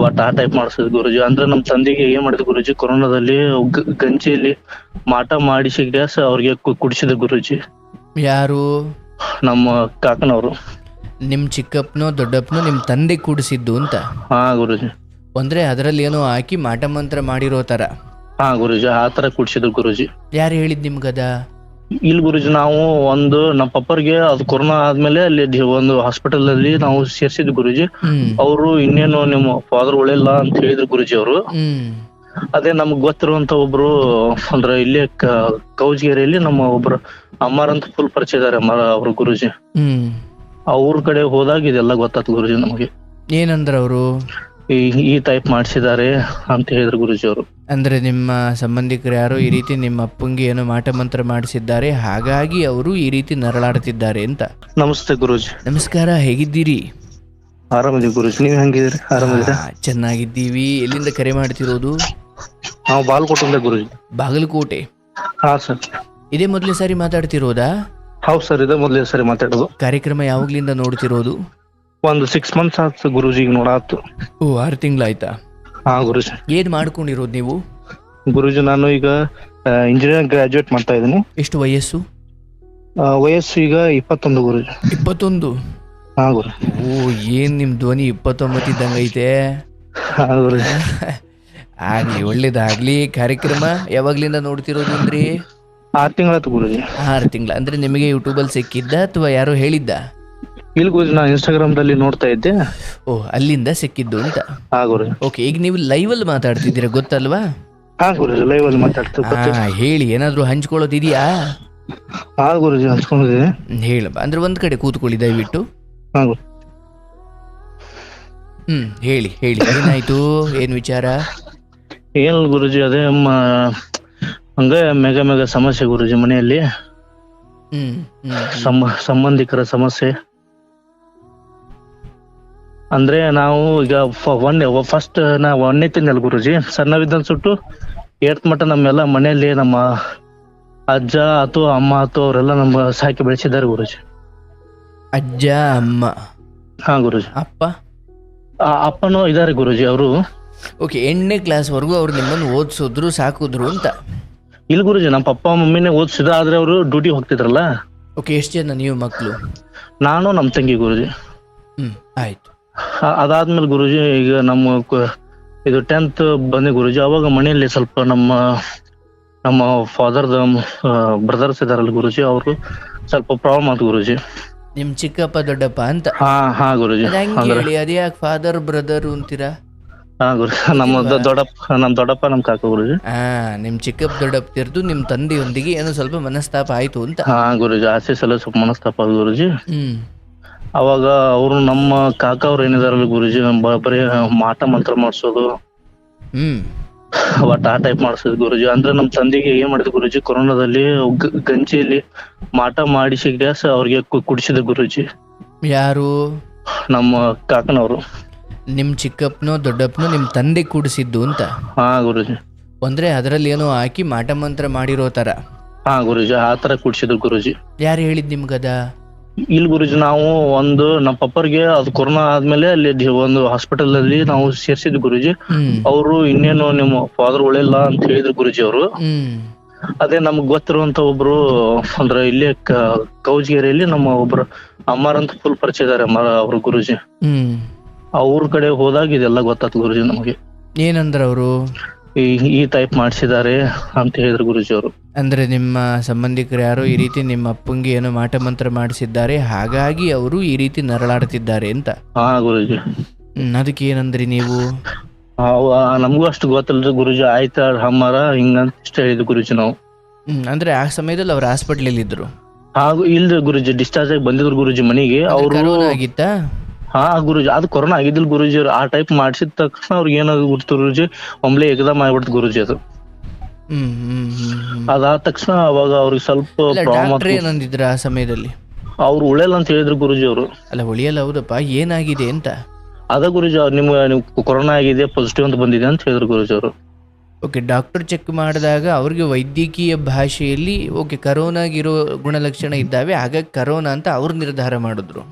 ಒಟ್ಟು ಆ ಟೈಪ್ ಮಾಡಿಸಿದ್ ಗುರುಜಿ. ಅಂದ್ರೆ ನಮ್ ತಂದೆಗೆ ಏನ್ ಮಾಡಿದ್ ಗುರುಜಿ ಕೊರೋನಾದಲ್ಲಿ ಗ- ಗಂಜಿಯಲ್ಲಿ ಮಾಟ ಮಾಡಿಸಿ ಗ್ಯಾಸ್ ಅವ್ರಿಗೆ ಕು- ಕುಡಿಸಿದ ಗುರುಜಿ. ಯಾರು? ನಮ್ಮ ಕಾಕನವರು. ನಿಮ್ಮ ಚಿಕ್ಕಪ್ಪನೋ ದೊಡ್ಡಪ್ಪನೋ ನಿಮ್ಮ ತಂದೆ ಕೂಡಿಸಿದ್ದು ಅಂತ? ಹಾ ಗುರುಜಿ. ಅಂದ್ರೆ ಅದರಲ್ಲಿ ಏನೋ ಹಾಕಿ ಮಾಟ ಮಂತ್ರ ಮಾಡಿರೋ ತರ. ಹಾ ಗುರುಜಿ ಆ ತರ ಕುಡಿಸಿದ್ರು ಗುರುಜಿ. ಯಾರು ಹೇಳಿದ್ ನಿಮ್ಗದ ಇಲ್ಲಿ ಗುರುಜಿ ನಾವು ಒಂದು ನಮ್ಮ ಪಪ್ಪರ್ಗೆ ಅದು ಕೊರೋನಾ ಆದ್ಮೇಲೆ ಅಲ್ಲಿ ದಿ- ಒಂದು ಹಾಸ್ಪಿಟಲ್ ಅಲ್ಲಿ ನಾವು ಸೇರ್ಸಿದ್ವಿ ಗುರುಜಿ. ಹ್ಮ್. ಅವರು ಇನ್ನೇನು ನಿಮ್ಮ ಫಾದರ್ ಒಳ್ಳೆಲ್ಲ ಅಂತ ಹೇಳಿದ್ರು ಗುರುಜಿ ಅವರು. ಹ್ಮ್. ಅದೇ ನಮ್ಗ್ ಗೊತ್ತಿರುವಂತ ಒಬ್ರು ಅಂದ್ರೆ ಇಲ್ಲಿ ಕ- ಕೌಜಗಿರಿಯಲ್ಲಿ ನಮ್ಮ ಒಬ್ರು ಅಮ್ಮಾರ್ ಅಂತ ಫುಲ್ ಪರಿಚಯ ಇದಾರೆ ಅಮ್ಮಾರ ಅವ್ರ ಗುರುಜಿ. ಹ್ಮ್. ಅವ್ರ ಕಡೆ ಹೋದಾಗ ಇದೆಲ್ಲ ಗೊತ್ತಾತ್ ಗುರುಜಿ ನಮಗೆ. ಏನಂದ್ರ ಅವರು? ಈ ಈ ಟೈಪ್ ಮಾಡಿಸಿದ್ದಾರೆ ಅಂತ ಹೇಳಿದ್ರು ಗುರುಜಿ ಅವರು. ಅಂದ್ರೆ ನಿಮ್ಮ ಸಂಬಂಧಿಕರು ಯಾರು ಈ ರೀತಿ ನಿಮ್ಮ ಅಪ್ಪಂಗೆ ಏನು ಮಾಟ ಮಂತ್ರ ಮಾಡಿಸಿದ್ದಾರೆ ಹಾಗಾಗಿ ಅವರು ಈ ರೀತಿ ನರಳಾಡ್ತಿದ್ದಾರೆ ಅಂತ. ನಮಸ್ತೆ ಗುರುಜಿ. ನಮಸ್ಕಾರ ಹೇಗಿದ್ದೀರಿ? ಆರಾಮಿದ್ದೀವಿ ಗುರುಜಿ. ನೀವು ಹೆಂಗಿದ್ದೀರಿ? ಆರಾಮಿದ್ದೀರಾ? ಆ, ಚೆನ್ನಾಗಿದ್ದೀವಿ. ಎಲ್ಲಿಂದ ಕರೆ ಮಾಡ್ತಿರೋದು? ನಾವು ಬಾಲ್ಕೋಟಿಂದ ಗುರುಜಿ. ಬಾಗಲಕೋಟೆ? ಹಾ ಸರ್. ಇದೇ ಮೊದಲೇ ಸಾರಿ ಮಾತಾಡ್ತಿರೋದಾ? ಹೌದು ಸರ್ ಇದೇ ಮೊದಲೇ ಸಾರಿ ಮಾತಾಡೋದು. ಕಾರ್ಯಕ್ರಮ ಯಾವಾಗ್ಲಿಂದ ನೋಡ್ತಿರೋದು? ಒಂದು ಸಿಕ್ಸ್ ಮಂತ್ಸ್ ಆಯ್ತು ಗುರುಜಿ ಈಗ ನೋಡಾತು. ಓ ಆರು ತಿಂಗಳಾಯ್ತಾ? ಹಾ ಗುರುಜಿ. ಏನ್ ಮಾಡ್ಕೊಂಡಿರೋದು ನೀವು? ಗುರುಜಿ ನಾನು ಈಗ ಇಂಜಿನಿಯರಿಂಗ್ ಗ್ರಾಜುಯೇಟ್ ಮಾಡ್ತಾ ಇದ್ದೀನಿ. ಎಷ್ಟು ವಯಸ್ಸು? ಆ, ವಯಸ್ಸು ಈಗ ಇಪ್ಪತ್ತೊಂದು ಗುರುಜಿ. ಇಪ್ಪತ್ತೊಂದು? ಹಾ ಗುರು. ಓ ಏನ್ ನಿಮ್ ಧ್ವನಿ ಇಪ್ಪತ್ತೊಂಬತ್ತು ಇದ್ದಂಗೈತೆ ಹಾ ಗುರುಜಿ. ಆಗ್ಲಿ ಒಳ್ಳೇದಾಗ್ಲಿ. ಕಾರ್ಯಕ್ರಮ ಯಾವಾಗ್ಲಿಂದ ನೋಡ್ತಿರೋದು ಅಂದ್ರಿ? ಆರ್ ತಿಂಗಳ ಗುರುಜಿ. ಆರು ತಿಂಗಳ. ಅಂದ್ರೆ ನಿಮಗೆ ಯೂಟ್ಯೂಬಲ್ಲಿ ಸಿಕ್ಕಿದ್ದ ಅಥವಾ ಯಾರೋ ಹೇಳಿದ್ದ? ಇಲ್ಲಿ ಗುರುಜಿ ನಾ ಇನ್ಸ್ಟಾಗ್ರಾಮ್ ದಲ್ಲಿ ನೋಡ್ತಾ ಇದ್ದೆ. ಓ ಅಲ್ಲಿಂದ ಸಿಕ್ಕಿದ್ದು ಅಂತ? ಹಾ ಗುರುಜಿ ಓಕೆ ಈಗ ನೀವು ಲೈವ್ ಅಲ್ಲಿ ಮಾತಾಡ್ತಿದ್ದೀರಾ ಗೊತ್ತಲ್ವಾ? ಹಾ ಗುರುಜಿ ಲೈವ್ ಅಲ್ಲಿ ಮಾತಾಡ್ತಾ ಹಾ ಹೇಳಿ ಏನಾದ್ರು ಹಂಚ್ಕೊಳ್ಳೋದಿದೆಯಾ? ಹಾ ಗುರುಜಿ ಹಂಚ್ಕೊಂಡಿದ್ದೀನಿ. ಹೇಳಪ್ಪ ಅಂದ್ರೆ ಒಂದ್ ಕಡೆ ಕೂತ್ಕೊಳ್ಳಿ ದಯವಿಟ್ಟು. ಹಾ ಗುರು. ಹ್ಮ್ ಹೇಳಿ ಹೇಳಿ ಏನಾಯ್ತು? ಏನ್ ವಿಚಾರ? ಏನ್ ಗುರುಜಿ ಅದೇ ಮ ಹಂಗ ಮೆಗ ಮೆಗ ಸಮಸ್ಯೆ ಗುರುಜಿ ಮನೆಯಲ್ಲಿ. ಹ್ಮ್ ಹ್ಮ್ ಸಮ ಸಂಬಂಧಿಕರ ಸಮಸ್ಯೆ. ಅಂದ್ರೆ ನಾವು ಈಗ ಒನ್ ಫಸ್ಟ್ ನಾವು ಒಂದನೇ ತಿಂದಲ್ಲ ಗುರುಜಿ ಸಣ್ಣವಿದ್ದಂತ ಸುಟ್ಟು ಏಟ್ ಮಟ್ಟ ನಮ್ಮೆಲ್ಲ ಮನೆಯಲ್ಲಿ ನಮ್ಮ ಅಜ್ಜ ಆತು ಅಮ್ಮ ಆತು ಅವರೆಲ್ಲ ನಮ್ಮ ಸಾಕಿ ಬೆಳೆಸಿದ್ದಾರೆ ಗುರುಜಿ. ಅಜ್ಜ ಅಮ್ಮ. ಹಾ ಗುರುಜಿ. ಅಪ್ಪ? ಆ ಅಪ್ಪನೂ ಇದಾರೆ ಗುರುಜಿ ಅವರು. ಓಕೆ ಎಂಟನೇ ಕ್ಲಾಸ್ವರೆಗೂ ಅವ್ರು ನಿಮ್ಮನ್ನು ಓದಿಸಿದ್ರು ಸಾಕಿದ್ರು ಅಂತ. ಇಲ್ಲಿ ಗುರುಜಿ ನಮ್ಮ ಪಪ್ಪ ಮಮ್ಮಿನೇ ಓದಿಸಿದ ಆದ್ರೆ ಅವರು ಡ್ಯೂಟಿ ಹೋಗ್ತಿದ್ರಲ್ಲ. ಓಕೆ ಎಷ್ಟು ಜನ ನೀವು ಮಕ್ಕಳು ನಾನು ನಮ್ಮ ತಂಗಿ ಗುರುಜಿ. ಹ್ಮ್ ಆಯ್ತು. ಅದಾದ್ಮೇಲೆ ಗುರುಜಿ ಈಗ ನಮ್ಮ ಕ- ಇದು ಟೆಂತ್ ಬಂದೆ ಗುರುಜಿ. ಅವಾಗ ಮನೆಯಲ್ಲಿ ಸ್ವಲ್ಪ ನಮ್ಮ ನಮ್ಮ ಫಾದರ್ದ ಬ್ರದರ್ಸ್ ಇದಾರಲ್ಲ ಗುರುಜಿ ಅವರು ಸ್ವಲ್ಪ ಪ್ರಾಬ್ಲಮ್ ಆಯ್ತು ಗುರುಜಿ. ನಿಮ್ ಚಿಕ್ಕಪ್ಪ ದೊಡ್ಡಪ್ಪ ಅಂತ? ಹಾ ಹಾ ಗುರುಜಿ. ಅದ್ ಹೆಂಗ್ ಅಂದ್ರೆ ಹೇಳಿ? ಅದ್ಯಾಕ್ ಫಾದರ್ ಬ್ರದರ್ ಅಂತೀರಾ? ಹಾ ಗುರು ನಮ್ಮ ದೊ- ದೊಡ್ಡಪ್ಪ ನಮ್ ದೊಡ್ಡಪ್ಪ ನಮ್ಮ ಕಾಕ ಗುರುಜಿ. ಆ ನಿಮ್ ಚಿಕ್ಕಪ್ಪ ದೊಡ್ಡಪ್ಪ ತಿರ್ದು ನಿಮ್ ತಂದೆಯೊಂದಿಗೆ ಏನೋ ಸ್ವಲ್ಪ ಮನಸ್ತಾಪ ಆಯ್ತು ಅಂತ. ಹಾ ಗುರುಜಿ ಆಸೆ ಸಲ ಸ್ವಲ್ಪ ಮನಸ್ತಾಪ ಆಯ್ತು ಗುರುಜಿ. ಹ್ಮ್. ಅವಾಗ ಅವರು ನಮ್ಮ ಕಾಕ ಅವ್ರು ಏನಿದಾರಲ್ಲ ಗುರುಜಿ ನಮ್ಮ ಬರೀ ಮಾಟ ಮಂತ್ರ ಮಾಡಿಸೋದು. ಹ್ಮ್. ಒಟ್ಟ ಆ ಟೈಪ್ ಮಾಡಿಸೋದು ಗುರುಜಿ. ಅಂದ್ರೆ ನಮ್ಮ ತಂದೆಗೆ ಏನ್ ಮಾಡಿದ್ ಗುರುಜಿ ಕೊರೋನಾದಲ್ಲಿ ಗ- ಗಂಜಿಯಲ್ಲಿ ಮಾಟ ಮಾಡಿಸಿ ಗ್ಯಾಸ್ ಅವ್ರಿಗೆ ಕು- ಕುಡಿಸಿದ ಗುರುಜಿ. ಯಾರು? ನಮ್ಮ ಕಾಕನವರು. ನಿಮ್ ಚಿಕ್ಕಪ್ಪನೋ ದೊಡ್ಡಪ್ಪನೋ ನಿಮ್ ತಂದೆ ಕೂಡಿಸಿದ್ದು ಅಂತ? ಹಾ ಗುರುಜಿ. ಅಂದ್ರೆ ಅದರಲ್ಲಿ ಏನೋ ಹಾಕಿ ಮಾಟ ಮಂತ್ರ ಮಾಡಿರೋ ತರ. ಹಾ ಗುರುಜಿ ಆ ತರ ಕುಡಿಸಿದ್ರು ಗುರುಜಿ. ಯಾರು ಹೇಳಿದ್ ನಿಮ್ಗದ? ಇಲ್ಲಿ ಗುರುಜಿ ನಾವು ಒಂದು ನಮ್ಮ ಪಪ್ಪರ್ಗೆ ಅದು ಕೊರೋನಾ ಆದ್ಮೇಲೆ ಅಲ್ಲಿ ಒಂದು ಹಾಸ್ಪಿಟಲ್ ಅಲ್ಲಿ ನಾವು ಸೇರ್ಸಿದ್ವಿ ಗುರುಜಿ. ಅವರು ಇನ್ನೇನು ನಿಮ್ಮ ಫಾದರ್ ಒಳ್ಳೆಲ್ಲ ಅಂತ ಹೇಳಿದ್ರು ಗುರುಜಿ ಅವರು. ಅದೇ ನಮ್ಗ್ ಗೊತ್ತಿರುವಂತ ಒಬ್ರು ಅಂದ್ರೆ ಇಲ್ಲೇ ಕೌಜಗೇರಿಯಲ್ಲಿ ನಮ್ಮ ಒಬ್ರು ಅಮ್ಮಾರ್ ಅಂತ ಫುಲ್ ಪರಿಚಯ ಇದಾರೆ ಅವ್ರ ಗುರುಜಿ. ಅವ್ರ ಕಡೆ ಹೋದಾಗ ಇದೆಲ್ಲ ಗೊತ್ತಾತ್ ಗುರುಜಿ ನಮಗೆ. ಏನಂದ್ರ ಅವರು? ಈ ಈ ಟೈಪ್ ಮಾಡಿಸಿದ್ದಾರೆ ಅಂತ ಹೇಳಿದ್ರು ಗುರುಜಿ ಅವರು ಅಂದ್ರೆ ನಿಮ್ಮ ಸಂಬಂಧಿಕರು ಯಾರು ಈ ರೀತಿ ನಿಮ್ಮ ಅಪ್ಪಂಗೆ ಏನೋ ಮಾಟ ಮಂತ್ರ ಮಾಡಿಸಿದ್ದಾರೆ ಹಾಗಾಗಿ ಅವರು ಈ ರೀತಿ ನರಳಾಡ್ತಿದ್ದಾರೆ ಅಂತ. ಹಾ ಗುರುಜಿ. ಹ್ಮ್, ಅದಕ್ಕೆ ಏನಂದ್ರಿ ನೀವು? ಅವ ನಮಗೂ ಅಷ್ಟು ಗೊತ್ತಿಲ್ರಿ ಗುರುಜಿ ಆಯ್ತಾ ಅಮ್ಮಾರ ಹಿಂಗಂತ ಇಷ್ಟ ಹೇಳಿದ್ರು ಗುರುಜಿ ನಾವು. ಹ್ಮ್, ಅಂದ್ರೆ ಆ ಸಮಯದಲ್ಲಿ ಅವ್ರು ಹಾಸ್ಪಿಟ್ಲಲ್ಲಿ ಇದ್ರು ಹಾಗೂ ಇಲ್ರಿ ಗುರುಜಿ ಡಿಸ್ಚಾರ್ಜ್ ಆಗಿ ಬಂದಿದ್ರು ಗುರುಜಿ ಮನೆಗೆ ಅವರು ಕರೋನಾ ಆಗಿತ್ತಾ? ಹಾ ಗುರುಜಿ. ಅದು ಕೊರೋನಾ ಆಗಿದ್ದಿಲ್ಲ ಗುರುಜಿ ಅವ್ರು ಆ ಟೈಪ್ ಮಾಡಿಸಿದ ತಕ್ಷಣ ಅವ್ರಿಗೆ ಏನಾದ್ರು ಗುರುತು ಗುರುಜಿ? ಒಮ್ಲೆ ಎಕ್ದಮ್ ಆಗ್ಬಿಡ್ತು ಗುರುಜಿ ಅದು. ಅದಾದ ತಕ್ಷಣ ಅವಾಗ ಅವ್ರಿಗೆ ಸ್ವಲ್ಪ ಪ್ರಾಬ್ಲಮ್ ಡಾಕ್ಟ್ರ್ ಏನಂದಿದ್ರ ಆ ಸಮಯದಲ್ಲಿ? ಅವ್ರು ಉಳಿಯಲ್ಲ ಅಂತ ಹೇಳಿದ್ರು ಗುರುಜಿ ಅವರು. ಅಲ್ಲ ಉಳಿಯಲ್ಲ ಹೌದಪ್ಪ. ಏನಾಗಿದೆ ಅಂತ? ಅದ ಗುರುಜಿ ಅವ್ರು ನಿಮ್ಗೆ ಕೊರೋನಾ ಆಗಿದೆ ಪಾಸಿಟಿವ್ ಅಂತ ಬಂದಿದೆ ಅಂತ ಹೇಳಿದ್ರು ಗುರುಜಿ ಅವರು. ಓಕೆ ಡಾಕ್ಟರ್ ಚೆಕ್ ಮಾಡಿದಾಗ ಅವ್ರಿಗೆ ವೈದ್ಯಕೀಯ ಭಾಷೆಯಲ್ಲಿ ಓಕೆ ಕರೋನಾಗಿರೋ ಗುಣಲಕ್ಷಣ ಇದ್ದಾವೆ ಹಾಗಾಗಿ ಕರೋನಾ ಅಂತ ಅವ್ರು ನಿರ್ಧಾರ ಮಾಡಿದ್ರು.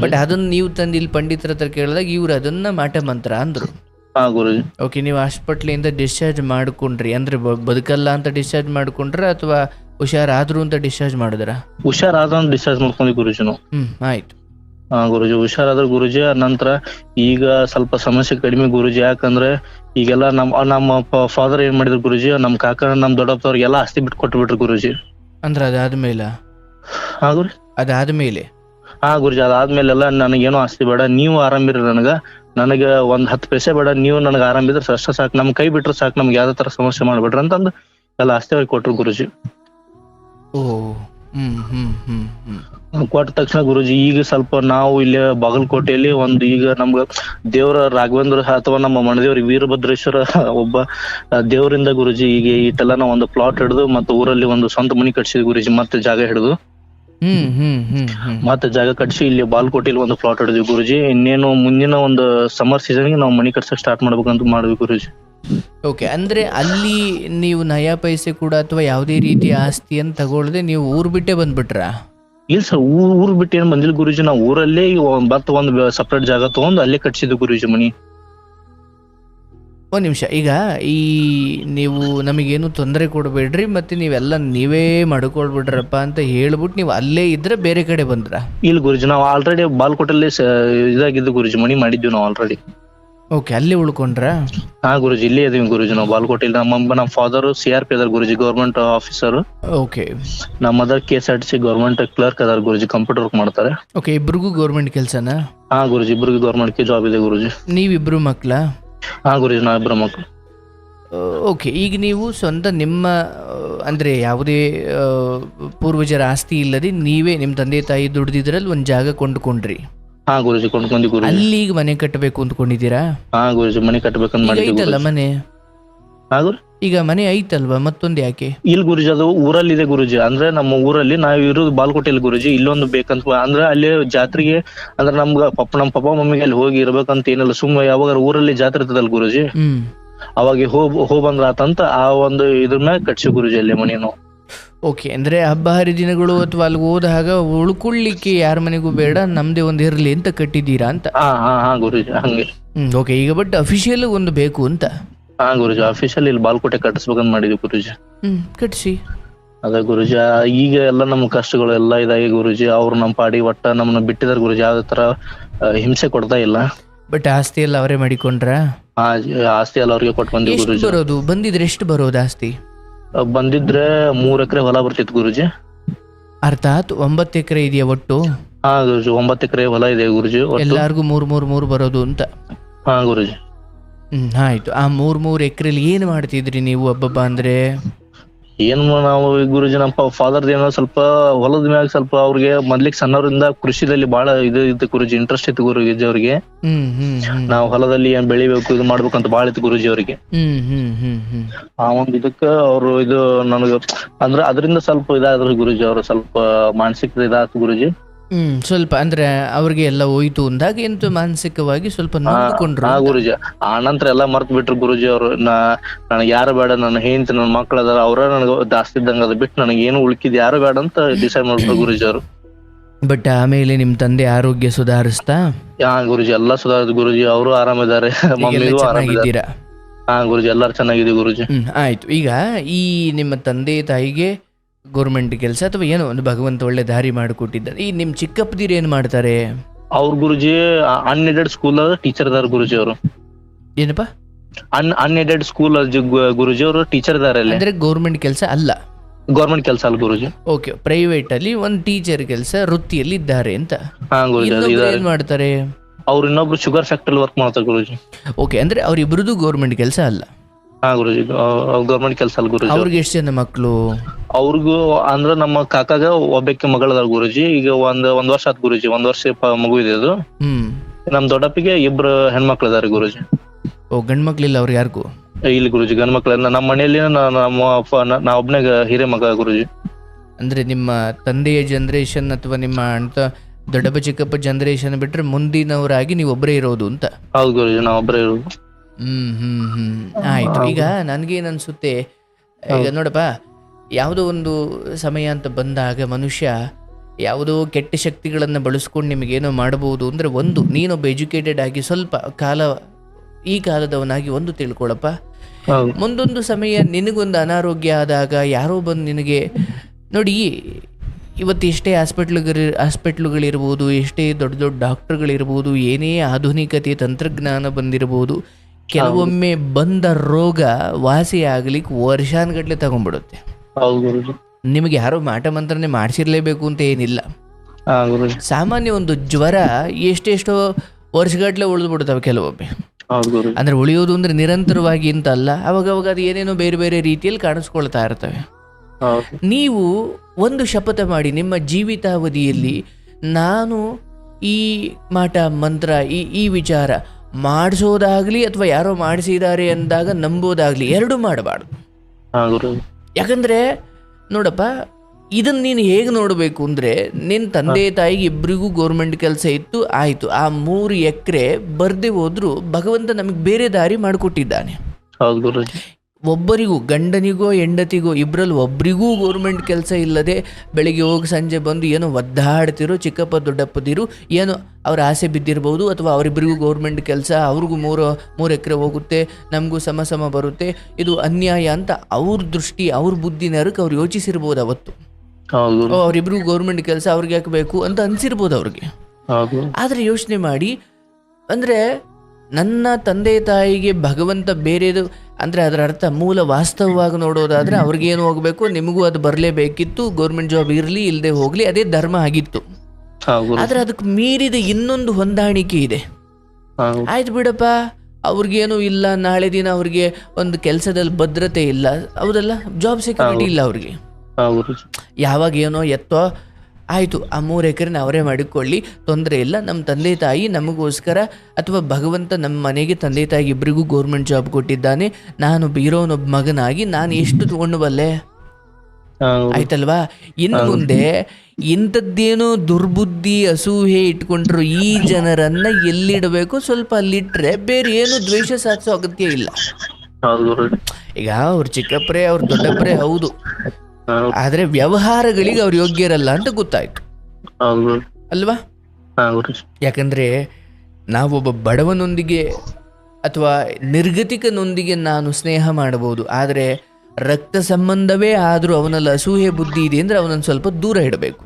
ಬಟ್ ಅದನ್ನ ನೀವು ತಂದು ಇಲ್ಲಿ ಪಂಡಿತರ ಹತ್ರ ಕೇಳಿದಾಗ ಇವ್ರು ಅದನ್ನ ಮಾಟ ಮಂತ್ರ ಅಂದ್ರು. ಆ ಗುರುಜಿ. ಓಕೆ ನೀವು ಹಾಸ್ಪಿಟ್ಲಿಂದ ಡಿಸ್ಚಾರ್ಜ್ ಮಾಡ್ಕೊಂಡ್ರಿ. ಅಂದ್ರೆ ಬದುಕಲ್ಲ ಅಂತ ಡಿಸ್ಚಾರ್ಜ್ ಮಾಡ್ಕೊಂಡ್ರ ಅಥವಾ ಹುಷಾರಾದ್ರು ಅಂತ ಡಿಸ್ಚಾರ್ಜ್ ಮಾಡಿದ್ರ? ಹುಷಾರಾದ ಡಿಸ್ಚಾರ್ಜ್ ಮಾಡ್ಕೊಂಡಿ ಗುರುಜಿ ನಾವು. ಹ್ಮ್ ಆಯ್ತು. ಹಾ ಗುರುಜಿ ಹುಷಾರಾದ್ರ ಗುರುಜಿ. ನಂತರ ಈಗ ಸ್ವಲ್ಪ ಸಮಸ್ಯೆ ಕಡಿಮೆ ಗುರುಜಿ. ಯಾಕಂದ್ರೆ ಈಗೆಲ್ಲ ನಮ್ಮ ನಮ್ಮ ಫಾದರ್ ಏನ್ ಮಾಡಿದ್ರು ಗುರುಜಿ? ನಮ್ ಕಾಕ ನಮ್ ದೊಡ್ಡಪ್ಪವ್ರಿಗೆಲ್ಲ ಆಸ್ತಿ ಬಿಟ್ಟು ಕೊಟ್ಟು ಬಿಟ್ರು ಗುರುಜಿ. ಅಂದ್ರೆ ಅದಾದ್ಮೇಲೆ? ಹಾ ಗುರು ಅದಾದ್ಮೇಲೆ? ಹಾ ಗುರುಜಿ ಅದಾದ್ಮೇಲೆಲ್ಲ ನನಗೇನು ಆಸ್ತಿ ಬೇಡ ನೀವು ಆರಾಮಿರಿ ನನಗ. ನನಗ ಒಂದ್ ಹತ್ತು ಪೈಸೆ ಬೇಡ ನೀವು ನನಗ ಆರಾಮಿದ್ರೆ ಅಷ್ಟ ಸಾಕು. ನಮ್ ಕೈ ಬಿಟ್ರೆ ಸಾಕು ನಮ್ಗೆ ಯಾವ್ದೇ ತರ ಸಮಸ್ಯೆ ಮಾಡ್ಬೇಡ್ರಿ ಅಂತಂದು ಎಲ್ಲ ಆಸ್ತಿ ಹೋಗಿ ಕೊಟ್ರು ಗುರುಜಿ. ಓ ಹ್ಮ್ ಹ್ಮ್ ಹ್ಮ್ ಹ್ಮ್. ಕೊಟ್ಟ ತಕ್ಷಣ ಗುರುಜಿ ಈಗ ಸ್ವಲ್ಪ ನಾವು ಇಲ್ಲಿ ಬಾಗಲಕೋಟೆಯಲ್ಲಿ ಒಂದು ಈಗ ನಮ್ಗ ದೇವರ ರಾಘವೇಂದ್ರ ಅಥವಾ ನಮ್ಮ ಮಣದೇವ್ರ ವೀರಭದ್ರೇಶ್ವರ ಒಬ್ಬ ದೇವರಿಂದ ಗುರುಜಿ ಈಗ ಇಟ್ಟೆಲ್ಲ ನಾವು ಒಂದು ಪ್ಲಾಟ್ ಹಿಡಿದು ಮತ್ತೆ ಊರಲ್ಲಿ ಒಂದು ಸ್ವಂತ ಮನಿ ಕಟ್ಸಿದ್ವಿ ಗುರುಜಿ ಮತ್ತೆ ಜಾಗ ಹಿಡಿದು. ಮತ್ತೆ ಜಾಗ ಕಟ್ಸಿ ಇಲ್ಲಿ ಬಾಲ್ಕೋಟೆಯಲ್ಲಿ ಒಂದು ಪ್ಲಾಟ್ ಹಿಡಿದ್ವಿ ಗುರುಜಿ. ಇನ್ನೇನು ಮುಂದಿನ ಒಂದು ಸಮ್ಮರ್ ಸೀಸನ್ಗೆ ನಾವು ಮನಿ ಕಟ್ಸಕ್ ಸ್ಟಾರ್ಟ್ ಮಾಡ್ಬೇಕಂತ ಮಾಡಿದ್ವಿ ಗುರುಜಿ. ಓಕೆ ಅಂದ್ರೆ ಅಲ್ಲಿ ನೀವು ನಯಾ ಪೈಸೆ ಕೂಡ ಅಥವಾ ಯಾವುದೇ ರೀತಿ ಆಸ್ತಿಯನ್ನು ತಗೊಳ್ಳದೆ ನೀವು ಊರ್ ಬಿಟ್ಟೆ ಬಂದ್ಬಿಟ್ರ? ಇಲ್ಲ ಸರ್ ಊರ್ ಊರ್ ಬಿಟ್ಟು ಏನ್ ಬಂದಿಲ್ಲ ಗುರುಜಿ. ನಾವು ಊರಲ್ಲೇ ಬರ್ತ ಒಂದು ಸಪ್ರೇಟ್ ಜಾಗ ತಗೊಂಡು ಅಲ್ಲೇ ಕಟ್ಸಿದ್ವಿ ಗುರುಜಿ ಮನಿ ಒಂದು ನಿಮಿಷ. ಈಗ ಈ ನೀವು ನಮಗೇನು ತೊಂದರೆ ಕೊಡಬೇಡ್ರಿ ಮತ್ತೆ ನೀವೆಲ್ಲ ನೀವೇ ಮಾಡ್ಕೊಳ್ಬಿಡ್ರಪ್ಪ ಅಂತ ಹೇಳ್ಬಿಟ್ಟು ನೀವು ಅಲ್ಲೇ ಇದ್ರೆ ಬೇರೆ ಕಡೆ ಬಂದ್ರ? ಇಲ್ಲಿ ಗುರುಜಿ ನಾವು ಆಲ್ರೆಡಿ ಬಾಲ್ಕೋಟಲ್ಲಿ ಇದಾಗಿದ್ದು ಗುರುಜಿ ಮನಿ ಮಾಡಿದ್ವಿ ನಾವು ಆಲ್ರೆಡಿ ಓಕೆ ಅಲ್ಲೇ ಉಳ್ಕೊಂಡ್ರ? ಹಾ ಗುರುಜಿ ಇಲ್ಲೇ ಇದೀವಿ ಗುರುಜಿ ನಾವು ಬಾಲ್ಕೋಟೆಲಿ. ನಮ್ಮ ನಮ್ಮ ಫಾದರ್ ಸಿ ಆರ್ ಪಿ ಅದಾರ ಗುರುಜಿ ಗೌರ್ಮೆಂಟ್ ಆಫೀಸರ್ ಓಕೆ ನಮ್ಮ mother K S R T C government clerk ಅದಾರ ಗುರುಜಿ ಕಂಪ್ಯೂಟರ್ ವರ್ಕ್ ಮಾಡ್ತಾರೆ. ಓಕೆ ಇಬ್ರಿಗೂ ಗೌರ್ಮೆಂಟ್ ಕೆಲಸನ? ಹಾ ಗುರುಜಿ ಇಬ್ರಿಗೂ ಗೌರ್ಮೆಂಟ್ಗೆ ಜಾಬ್ ಇದೆ ಗುರುಜಿ. ನೀವಿಬ್ರು ಮಕ್ಳ? ಹಾ ಗುರುಜಿ ನಾ ಮಕ್ಕಳು. ಓಕೆ ಈಗ ನೀವು ಸ್ವಂತ ನಿಮ್ಮ ಅಂದ್ರೆ ಯಾವುದೇ ಪೂರ್ವಜರ ಆಸ್ತಿ ಇಲ್ಲದೆ ನೀವೇ ನಿಮ್ಮ ತಂದೆ ತಾಯಿ ದುಡ್ದಿದ್ರಲ್ಲಿ ಒಂದು ಜಾಗ ಕೊಂಡ್ಕೊಂಡ್ರಿ. ಹಾ ಗುರುಜಿ ಕೊಂಡ್ಕೊಂಡಿ ಗುರುಜಿ. ಅಲ್ಲಿ ಈಗ ಮನೆ ಕಟ್ಟಬೇಕು ಅಂದ್ಕೊಂಡಿದ್ದೀರಾ? ಹಾ ಗುರುಜಿ ಮನೆ ಕಟ್ಟಬೇಕಂತ ಈಗ ಮಾಡಿದ್ವಿ ಐತಲ್ಲ ಮನೆ? ಈಗ ಮನೆ ಐತಲ್ವಾ ಮತ್ತೊಂದು ಯಾಕೆ? ಇಲ್ಲಿ ಗುರುಜಿ ಅದು ಊರಲ್ಲಿ ಇದೆ ಗುರುಜಿ. ಅಂದ್ರೆ ನಮ್ಮ ಊರಲ್ಲಿ ನಾವ್ ಇರೋದು ಬಾಲ್ಕೋಟೆಯಲ್ಲಿ ಗುರುಜಿ. ಇಲ್ಲೊಂದು ಬೇಕಂತ ಅಂದ್ರೆ ಅಲ್ಲಿ ಜಾತ್ರೆಗೆ ಅಂದ್ರೆ ನಮ್ಗ ಪಪ್ಪ ನಮ್ಮ ಪಪ್ಪ ಮಮ್ಮಿಗೆ ಅಲ್ಲಿ ಹೋಗಿ ಇರ್ಬೇಕಂತ ಏನಿಲ್ಲ. ಸುಮ್ಮನೆ ಯಾವಾಗ ಊರಲ್ಲಿ ಜಾತ್ರೆ ಇರ್ತದಲ್ಲ ಗುರುಜಿ? ಅವಾಗ ಹೋಗ್ ಬಂದ್ರ ಆತಂತ ಆ ಒಂದು ಇದ್ರ ಮ್ಯಾಗ ಕಟ್ಸಿ ಗುರುಜಿ ಅಲ್ಲಿ ಮನೆ ನಾವು. ಓಕೆ ಅಂದ್ರೆ ಹಬ್ಬ ಹರಿದಿನಗಳು ಅಥವಾ ಅಲ್ಲಿ ಹೋದಾಗ ಉಳ್ಕೊಳ್ಳಿಕ್ಕೆ ಯಾರ ಮನೆಗೂ ಬೇಡ ನಮ್ದೇ ಒಂದು ಇರಲಿ ಅಂತ ಕಟ್ಟಿದ್ದೀರಾ ಅಂತ? ಹಾ ಹಾ ಹಾ ಗುರುಜಿ ಹಂಗೆ. ಓಕೆ ಈಗ ಬಟ್ ಅಫಿಷಿಯಲ್ ಒಂದು ಬೇಕು ಅಂತ? ಹಾ ಗುರುಜಿ. ಆಫೀಸಲ್ಲಿ ಇಲ್ಲಿ ಬಾಲ್ಕೋಟೆ ಕಟ್ಟಿಸ್ಬೇಕಂತ ಮಾಡಿದ್ವಿ ಗುರುಜಿ. ಹ್ಮ್ ಕಟ್ಸಿ. ಅದೇ ಗುರುಜಿ ಆ, ಈಗ ಎಲ್ಲ ನಮ್ಮ ಕಷ್ಟಗಳು ಎಲ್ಲ ಇದಾಗಿ ಗುರುಜಿ. ಅವ್ರು ನಮ್ಮ ಪಾಡಿ ಒಟ್ಟ ನಮ್ಮನ್ನ ಬಿಟ್ಟಿದಾರ ಗುರುಜಿ. ಯಾವ್ದೇ ತರ ಆ, ಹಿಂಸೆ ಕೊಡ್ತಾ ಇಲ್ಲ. ಬಟ್ ಆಸ್ತಿ ಎಲ್ಲ ಅವರೇ ಮಾಡಿಕೊಂಡ್ರ? ಆ ಆಸ್ತಿ ಎಲ್ಲ ಅವ್ರಿಗೆ ಕೊಟ್ಟು ಬಂದಿವಿ ಎಷ್ಟು ಗುರುಜಿ. ಬರೋದು? ಬಂದಿದ್ರೆ ಎಷ್ಟು ಬರೋದು ಆಸ್ತಿ? ಆ, ಬಂದಿದ್ರೆ ಮೂರ್ ಎಕರೆ ಹೊಲ ಬರ್ತಿತ್ತು ಗುರುಜಿ. ಅರ್ಥಾತ್ ಒಂಬತ್ತು ಎಕರೆ ಇದೆಯಾ ಒಟ್ಟು? ಹಾ ಗುರುಜಿ. ಒಂಬತ್ತು ಎಕರೆ ಹೊಲ ಇದೆ ಗುರುಜಿ ಒಟ್ಟು. ಎಲ್ಲಾರ್ಗು ಮೂರ್ ಮೂರ್ ಮೂರ್ ಬರೋದು ಅಂತ. ಹಾ ಗುರುಜಿ. ಆಯ್ತು. ಆ ಮೂರ್ ಮೂರ್ ಎಕರೆಲಿ ಏನ್ ಮಾಡ್ತಿದ್ರಿ ನೀವು ಹಬ್ಬಬ್ಬ ಅಂದ್ರೆ? ಏನ್ ಮಾ- ನಾವು ಈ ಗುರುಜಿ ನಮ್ಮ ಫಾದರ್ ಏನೋ ಸ್ವಲ್ಪ ಹೊಲದ ಮ್ಯಾಗ ಸ್ವಲ್ಪ ಅವ್ರಿಗೆ ಮೊದ್ಲಿಕ್ ಸಣ್ಣವರಿಂದ ಕೃಷಿದಲ್ಲಿ ಬಹಳ ಇದು ಇತ್ತು ಗುರುಜಿ ಇಂಟ್ರೆಸ್ಟ್ ಇತ್ತು ಗುರುಜಿ ಅವ್ರಿಗೆ. ನಾವು ಹೊಲದಲ್ಲಿ ಏನ್ ಬೆಳಿಬೇಕು ಇದು ಮಾಡ್ಬೇಕಂತ ಬಾಳ ಇತ್ತು ಗುರುಜಿ ಅವ್ರಿಗೆ. ಆ ಒಂದ್ ಇದಕ್ಕ ಅವ್ರು ಇದು ನನಗ ಅಂದ್ರೆ ಅದರಿಂದ ಸ್ವಲ್ಪ ಇದಾದ್ರು ಗುರುಜಿ ಅವ್ರು ಸ್ವಲ್ಪ ಮಾನಸಿಕ ಇದಾಯ್ತು ಗುರುಜಿ. ಹ್ಮ್ ಸ್ವಲ್ಪ ಅಂದ್ರೆ ಅವ್ರಿಗೆ ಎಲ್ಲ ಹೋಯ್ತು ಅಂದಾಗ ಎಂತ ಮಾನಸಿಕವಾಗಿ ಸ್ವಲ್ಪ ಹಾ ಗುರುಜಿ ಆ ನಂತರ ಎಲ್ಲ ಮರ್ತ್ ಬಿಟ್ರು ಗುರುಜಿ ಅವರು. ನಾ ನನಗ್ ಯಾರು ಬೇಡ ನನ್ನ ಹೆಂಡತಿ ನನ್ನ ಮಕ್ಳು ಅದಾರ ಅವ್ರ ನನಗ ಜಾಸ್ತಿ ಇದ್ದಂಗ ಅದ ಬಿಟ್ಟು ನನಗೆ ಏನು ಉಳ್ಕಿದ್ ಯಾರು ಬೇಡ ಅಂತ ಡಿಸೈಡ್ ಮಾಡ್ಬಿಟ್ರು ಗುರುಜಿ ಅವರು. ಬಟ್ ಆಮೇಲೆ ನಿಮ್ ತಂದೆ ಆರೋಗ್ಯ ಸುಧಾರಿಸ್ತಾ? ಹಾ ಗುರುಜಿ ಎಲ್ಲಾ ಸುಧಾರಿಸ್ ಗುರುಜಿ. ಅವರು ಆರಾಮಿದ್ದಾರೆ ಮಮ್ಮಿಗೂ ಆರಾಮಿದ್ದಾರೆ ಚೆನ್ನಾಗಿದ್ದೀರಾ? ಹಾ ಗುರುಜಿ ಎಲ್ಲಾರು ಚೆನ್ನಾಗಿದೆ ಗುರುಜಿ. ಹ್ಮ್ ಆಯ್ತು. ಈಗ ಈ ನಿಮ್ಮ ತಂದೆ ತಾಯಿಗೆ ಗೌರ್ಮೆಂಟ್ ಕೆಲಸ ಅಥವಾ ಏನೋ ಒಂದು ಭಗವಂತ ಒಳ್ಳೆ ದಾರಿ ಮಾಡಿಕೊಟ್ಟಿದ್ದಾರೆ. ಈ ನಿಮ್ ಚಿಕ್ಕಪ್ಪದಿರು ಏನ್ ಮಾಡ್ತಾರೆ? ಅವ್ರ ಗುರುಜಿ ಅನ್ಎಡೆಡ್ ಸ್ಕೂಲ್ ಟೀಚರ್ ಅದಾರ ಗುರುಜಿ ಅವರು. ಏನಪ್ಪಾ? ಅನ್ ಅನ್ಎಡೆಡ್ ಸ್ಕೂಲ್ ಗುರುಜಿ ಅವರು ಟೀಚರ್ ಇದಾರೆ ಅಂದ್ರೆ ಗೌರ್ಮೆಂಟ್ ಕೆಲಸ ಅಲ್ಲ? ಗೌರ್ಮೆಂಟ್ ಕೆಲಸ ಅಲ್ಲ ಗುರುಜಿ. ಓಕೆ ಪ್ರೈವೇಟ್ ಅಲ್ಲಿ ಒಂದು ಟೀಚರ್ ಕೆಲಸ ವೃತ್ತಿಯಲ್ಲಿ ಇದ್ದಾರೆ ಅಂತ. ಏನ್ ಮಾಡ್ತಾರೆ? ಅವ್ರು ಇನ್ನೊಬ್ರು ಶುಗರ್ ಫ್ಯಾಕ್ಟರಿ ವರ್ಕ್ ಮಾಡ್ತಾರೆ ಗುರುಜಿ. ಓಕೆ ಅಂದ್ರೆ ಅವ್ರಿಬ್ರದ್ದು ಗೌರ್ಮೆಂಟ್ ಕೆಲಸ ಅಲ್ಲ. ಹಾ ಗುರುಜಿ. ಗೌರ್ಮೆಂಟ್ ಕೆಲಸ ಅಲ್ಲ ಗುರುಜಿ ಅವ್ರು. ಅವ್ರಿಗೆ ಎಷ್ಟು ಜನ ಮಕ್ಕಳು ಅವ್ರಿಗೂ ಅಂದ್ರ ನಮ್ಮ ಕಾಕಾಗ ಒಬ್ಬಕ್ಕೆ ಮಗಳದಾರ ಗುರುಜಿ. ಈಗ ಒಂದ್ ಒಂದ್ ವರ್ಷ ಆತ್ ಗುರುಜಿ. ಒಂದ್ ವರ್ಷ ಪ- ಮಗು ಇದೆ ಅದು. ಹ್ಮ್. ನಮ್ ದೊಡ್ಡಪ್ಪಿಗೆ ಇಬ್ರು ಹೆಣ್ಮಕ್ಳು ಇದಾರೆ ಗುರುಜಿ. ಓ ಗಂಡ್ ಮಕ್ಳಿಲ್ಲ ಅವ್ರ ಯಾರಿಗೂ? ಇಲ್ಲಿ ಗುರುಜಿ ಗಂಡ್ ಮಕ್ಳು ನಮ್ಮ ಮನೆಯಲ್ಲಿ ನಾ- ನಮ್ಮ ಅಪ್ಪ ನಾ- ನಾ ಒಬ್ನೇ ಹಿರೇ ಮಗ ಗುರುಜಿ. ಅಂದ್ರೆ ನಿಮ್ಮ ತಂದೆಯ ಜನರೇಷನ್ ಅಥವಾ ನಿಮ್ಮ ಅಂತ ದೊಡ್ಡಪ್ಪ ಚಿಕ್ಕಪ್ಪ ಜನರೇಷನ್ ಬಿಟ್ರೆ ಮುಂದಿನವರಾಗಿ ನೀವು ಒಬ್ಬರೇ ಇರೋದು ಅಂತ? ಹೌದು ಗುರುಜಿ ನಾವ್ ಒಬ್ರೇ ಇರೋದು. ಹ್ಮ್ ಹ್ಮ್ ಹ್ಮ್. ಆಯ್ತು ಈಗ ನನ್ಗೇನ್ ಅನ್ಸುತ್ತೆ ಈಗ ನೋಡಪ್ಪ ಯಾವುದೋ ಒಂದು ಸಮಯ ಅಂತ ಬಂದಾಗ ಮನುಷ್ಯ ಯಾವುದೋ ಕೆಟ್ಟ ಶಕ್ತಿಗಳನ್ನು ಬಳಸ್ಕೊಂಡು ನಿಮಗೇನೋ ಮಾಡಬಹುದು ಅಂದ್ರೆ ಒಂದು ನೀನೊಬ್ಬ ಎಜುಕೇಟೆಡ್ ಆಗಿ ಸ್ವಲ್ಪ ಕಾಲ ಈ ಕಾಲದವನಾಗಿ ಒಂದು ತಿಳ್ಕೊಳಪ್ಪ. ಮುಂದೊಂದು ಸಮಯ ನಿನಗೊಂದು ಅನಾರೋಗ್ಯ ಆದಾಗ ಯಾರೋ ಬಂದು ನಿನಗೆ ನೋಡಿ ಇವತ್ತು ಎಷ್ಟೇ ಹಾಸ್ಪಿಟ್ಲುಗಳು ಹಾಸ್ಪಿಟ್ಲುಗಳಿರ್ಬೋದು ಎಷ್ಟೇ ದೊಡ್ಡ ದೊಡ್ಡ ಡಾಕ್ಟರ್ಗಳಿರ್ಬೋದು ಏನೇ ಆಧುನಿಕತೆ ತಂತ್ರಜ್ಞಾನ ಬಂದಿರ್ಬೋದು ಕೆಲವೊಮ್ಮೆ ಬಂದ ರೋಗ ವಾಸಿ ಆಗ್ಲಿಕ್ಕೆ ವರ್ಷಾನ್ಗಟ್ಲೆ ತಗೊಂಡ್ಬಿಡುತ್ತೆ. ನಿಮಗೆ ಯಾರೋ ಮಾಟ ಮಂತ್ರನೇ ಮಾಡಿಸಿರ್ಲೇಬೇಕು ಅಂತ ಏನಿಲ್ಲ. ಸಾಮಾನ್ಯ ಒಂದು ಜ್ವರ ಎಷ್ಟೆಷ್ಟೋ ವರ್ಷಗಟ್ಟಲೆ ಉಳಿದು ಬಿಡ್ತವೆ ಕೆಲವೊಮ್ಮೆ ಅಂದ್ರೆ ಉಳಿಯೋದು ಅಂದ್ರೆ ನಿರಂತರವಾಗಿ ಅಂತ ಅಲ್ಲ ಅವಾಗ ಅವಾಗ ಅದು ಏನೇನೋ ಬೇರೆ ಬೇರೆ ರೀತಿಯಲ್ಲಿ ಕಾಣಿಸ್ಕೊಳ್ತಾ ಇರ್ತವೆ. ನೀವು ಒಂದು ಶಪಥ ಮಾಡಿ ನಿಮ್ಮ ಜೀವಿತಾವಧಿಯಲ್ಲಿ ನಾನು ಈ ಮಾಟ ಮಂತ್ರ ಈ ಈ ವಿಚಾರ ಮಾಡಿಸೋದಾಗ್ಲಿ ಅಥವಾ ಯಾರೋ ಮಾಡಿಸಿದ್ದಾರೆ ಅಂದಾಗ ನಂಬೋದಾಗ್ಲಿ ಎರಡೂ ಮಾಡಬಾರ್ದು. ಯಾಕಂದ್ರೆ ನೋಡಪ್ಪ ಇದನ್ನ ನೀನು ಹೇಗೆ ನೋಡಬೇಕು ಅಂದ್ರೆ ನಿನ್ನ ತಂದೆ ತಾಯಿಗೆ ಇಬ್ಬರಿಗೂ ಗೌರ್ಮೆಂಟ್ ಕೆಲಸ ಇತ್ತು ಆಯ್ತು. ಆ ಮೂರು ಎಕರೆ ಬರ್ದೇ ಹೋದ್ರು ಭಗವಂತ ನಮಗೆ ಬೇರೆ ದಾರಿ ಮಾಡಿಕೊಟ್ಟಿದ್ದಾನೆ. ಒಬ್ಬರಿಗೂ ಗಂಡನಿಗೋ ಹೆಂಡತಿಗೋ ಇಬ್ಬರಲ್ಲಿ ಒಬ್ಬರಿಗೂ ಗೌರ್ಮೆಂಟ್ ಕೆಲಸ ಇಲ್ಲದೆ ಬೆಳಿಗ್ಗೆ ಹೋಗಿ ಸಂಜೆ ಬಂದು ಏನೋ ಒದ್ದಾಡ್ತಿರೋ ಚಿಕ್ಕಪ್ಪ ದೊಡ್ಡಪ್ಪದಿರು ಏನೋ ಅವ್ರ ಆಸೆ ಬಿದ್ದಿರ್ಬೋದು ಅಥವಾ ಅವರಿಬ್ಬರಿಗೂ ಗೌರ್ಮೆಂಟ್ ಕೆಲಸ ಅವ್ರಿಗೂ ಮೂರು ಮೂರು ಎಕರೆ ಹೋಗುತ್ತೆ ನಮಗೂ ಸಮ ಸಮ ಬರುತ್ತೆ ಇದು ಅನ್ಯಾಯ ಅಂತ ಅವ್ರ ದೃಷ್ಟಿ ಅವ್ರ ಬುದ್ಧಿ ನರಕ್ಕೆ ಅವ್ರು ಯೋಚಿಸಿರ್ಬೋದು ಅವತ್ತು. ಅವರಿಬ್ರಿಗೂ ಗೌರ್ಮೆಂಟ್ ಕೆಲಸ ಅವ್ರಿಗೆ ಹಾಕಬೇಕು ಅಂತ ಅನ್ಸಿರ್ಬೋದು ಅವ್ರಿಗೆ. ಹೌದು. ಆದರೆ ಯೋಚನೆ ಮಾಡಿ ಅಂದರೆ ನನ್ನ ತಂದೆ ತಾಯಿಗೆ ಭಗವಂತ ಬೇರೆದು ಅಂದರೆ ಅದರ ಅರ್ಥ ಮೂಲ ವಾಸ್ತವವಾಗಿ ನೋಡೋದಾದರೆ ಅವ್ರಿಗೇನು ಹೋಗಬೇಕು? ನಿಮಗೂ ಅದು ಬರಲೇಬೇಕಿತ್ತು ಗೌರ್ಮೆಂಟ್ ಜಾಬ್ ಇರಲಿ ಇಲ್ಲದೆ ಹೋಗಲಿ ಅದೇ ಧರ್ಮ ಆಗಿತ್ತು. ಆದರೆ ಅದಕ್ಕೆ ಮೀರಿದ ಇನ್ನೊಂದು ಹೊಂದಾಣಿಕೆ ಇದೆ. ಆಯ್ತು ಬಿಡಪ್ಪ ಅವ್ರಿಗೇನು ಇಲ್ಲ ನಾಳೆ ದಿನ ಅವ್ರಿಗೆ ಒಂದು ಕೆಲಸದಲ್ಲಿ ಭದ್ರತೆ ಇಲ್ಲ. ಹೌದಲ್ಲ? ಜಾಬ್ ಸೆಕ್ಯೂರಿಟಿ ಇಲ್ಲ ಅವ್ರಿಗೆ. ಯಾವಾಗ ಏನೋ ಎತ್ತೋ ಆಯಿತು ಆ ಮೂರು ಎಕರೆನ ಅವರೇ ಮಾಡಿಕೊಳ್ಳಿ. ತೊಂದರೆ ಇಲ್ಲ ನಮ್ಮ ತಂದೆ ತಾಯಿ ನಮಗೋಸ್ಕರ ಅಥವಾ ಭಗವಂತ ನಮ್ಮ ಮನೆಗೆ ತಂದೆ ತಾಯಿ ಇಬ್ಬರಿಗೂ ಗೌರ್ಮೆಂಟ್ ಜಾಬ್ ಕೊಟ್ಟಿದ್ದಾನೆ. ನಾನು ಬೀರೋನೊಬ್ಬ ಮಗನಾಗಿ ನಾನು ಎಷ್ಟು ತಗೊಂಡು ಬಲ್ಲೆ ಆಯ್ತಲ್ವಾ? ಇನ್ನು ಮುಂದೆ ಇಂಥದ್ದೇನೋ ದುರ್ಬುದ್ಧಿ ಅಸೂಹೆ ಇಟ್ಕೊಂಡ್ರು ಈ ಜನರನ್ನ ಎಲ್ಲಿಡಬೇಕು? ಸ್ವಲ್ಪ ಅಲ್ಲಿಟ್ರೆ ಬೇರೆ ಏನು ದ್ವೇಷ ಸಾಧಿಸೋ ಅಗತ್ಯ ಇಲ್ಲ. ಈಗ ಅವ್ರ ಚಿಕ್ಕಪ್ಪರೇ ಅವ್ರ ದೊಡ್ಡಪ್ಪರೇ ಹೌದು. ಆದರೆ ವ್ಯವಹಾರಗಳಿಗೆ ಅವ್ರು ಯೋಗ್ಯರಲ್ಲ ಅಂತ ಗೊತ್ತಾಯ್ತು. ಅಲ್ವಾ? ಯಾಕಂದ್ರೆ ನಾವೊಬ್ಬ ಬಡವನೊಂದಿಗೆ ಅಥವಾ ನಿರ್ಗತಿಕನೊಂದಿಗೆ ನಾನು ಸ್ನೇಹ ಮಾಡಬಹುದು ಆದರೆ ರಕ್ತ ಸಂಬಂಧವೇ ಆದರೂ ಅವನಲ್ಲಿ ಅಸೂಹೆ ಬುದ್ಧಿ ಇದೆ ಅಂದ್ರೆ ಅವನನ್ನು ಸ್ವಲ್ಪ ದೂರ ಇಡಬೇಕು.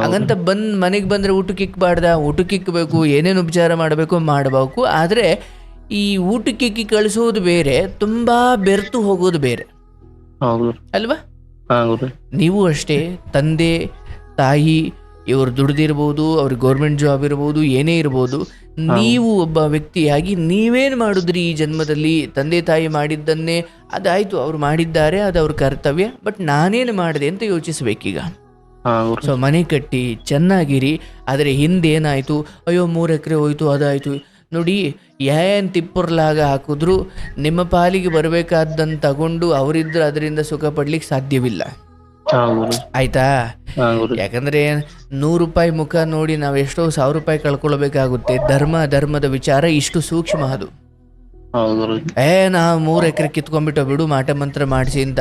ಹಾಗಂತ ಬಂದ್ ಮನೆಗೆ ಬಂದ್ರೆ ಊಟಕ್ಕೆ ಇಕ್ಬಾರ್ದ ಊಟಕ್ಕೆ ಇಕ್ಕಬೇಕು ಏನೇನು ಉಪಚಾರ ಮಾಡಬೇಕು ಮಾಡಬೇಕು ಆದರೆ ಈ ಊಟಕ್ಕೆ ಇಕ್ಕಿ ಕಳಿಸೋದು ಬೇರೆ ತುಂಬಾ ಬೆರ್ತು ಹೋಗೋದು ಬೇರೆ. ಅಲ್ವಾ? ನೀವು ಅಷ್ಟೇ ತಂದೆ ತಾಯಿ ಇವರು ದುಡ್ದಿರ್ಬೋದು ಅವ್ರಿಗೆ ಗೌರ್ಮೆಂಟ್ ಜಾಬ್ ಇರ್ಬೋದು ಏನೇ ಇರ್ಬೋದು ನೀವು ಒಬ್ಬ ವ್ಯಕ್ತಿಯಾಗಿ ನೀವೇನು ಮಾಡಿದ್ರಿ ಈ ಜನ್ಮದಲ್ಲಿ? ತಂದೆ ತಾಯಿ ಮಾಡಿದ್ದನ್ನೇ ಅದಾಯ್ತು ಅವ್ರು ಮಾಡಿದ್ದಾರೆ ಅದು ಅವ್ರ ಕರ್ತವ್ಯ ಬಟ್ ನಾನೇನು ಮಾಡಿದೆ ಅಂತ ಯೋಚಿಸ್ಬೇಕೀಗ. ಸೊ ಮನೆ ಕಟ್ಟಿ ಚೆನ್ನಾಗಿರಿ ಆದರೆ ಹಿಂದೆ ಏನಾಯಿತು ಅಯ್ಯೋ ಮೂರು ಎಕರೆ ಹೋಯ್ತು ಅದಾಯಿತು. ನೋಡಿ ಏನ್ ತಿಪ್ಪರ್ಲಾಗ ಹಾಕಿದ್ರು ನಿಮ್ಮ ಪಾಲಿಗೆ ಬರಬೇಕಾದ್ದನ್ನು ತಗೊಂಡು ಅವರಿದ್ರೆ ಅದರಿಂದ ಸುಖ ಪಡ್ಲಿಕ್ಕೆ ಸಾಧ್ಯವಿಲ್ಲ. ಆಯ್ತಾ? ಯಾಕಂದ್ರೆ ನೂರು ರೂಪಾಯಿ ಮುಖ ನೋಡಿ ನಾವು ಎಷ್ಟೋ ಸಾವಿರ ರೂಪಾಯಿ ಕಳ್ಕೊಳ್ಬೇಕಾಗುತ್ತೆ. ಧರ್ಮ ಧರ್ಮದ ವಿಚಾರ ಇಷ್ಟು ಸೂಕ್ಷ್ಮ ಅದು. ಏ ನಾ ಮೂರು ಎಕರೆ ಕಿತ್ಕೊಂಡ್ಬಿಟ್ಟು ಬಿಡು ಮಾಟ ಮಂತ್ರ ಮಾಡಿಸಿ ಅಂತ.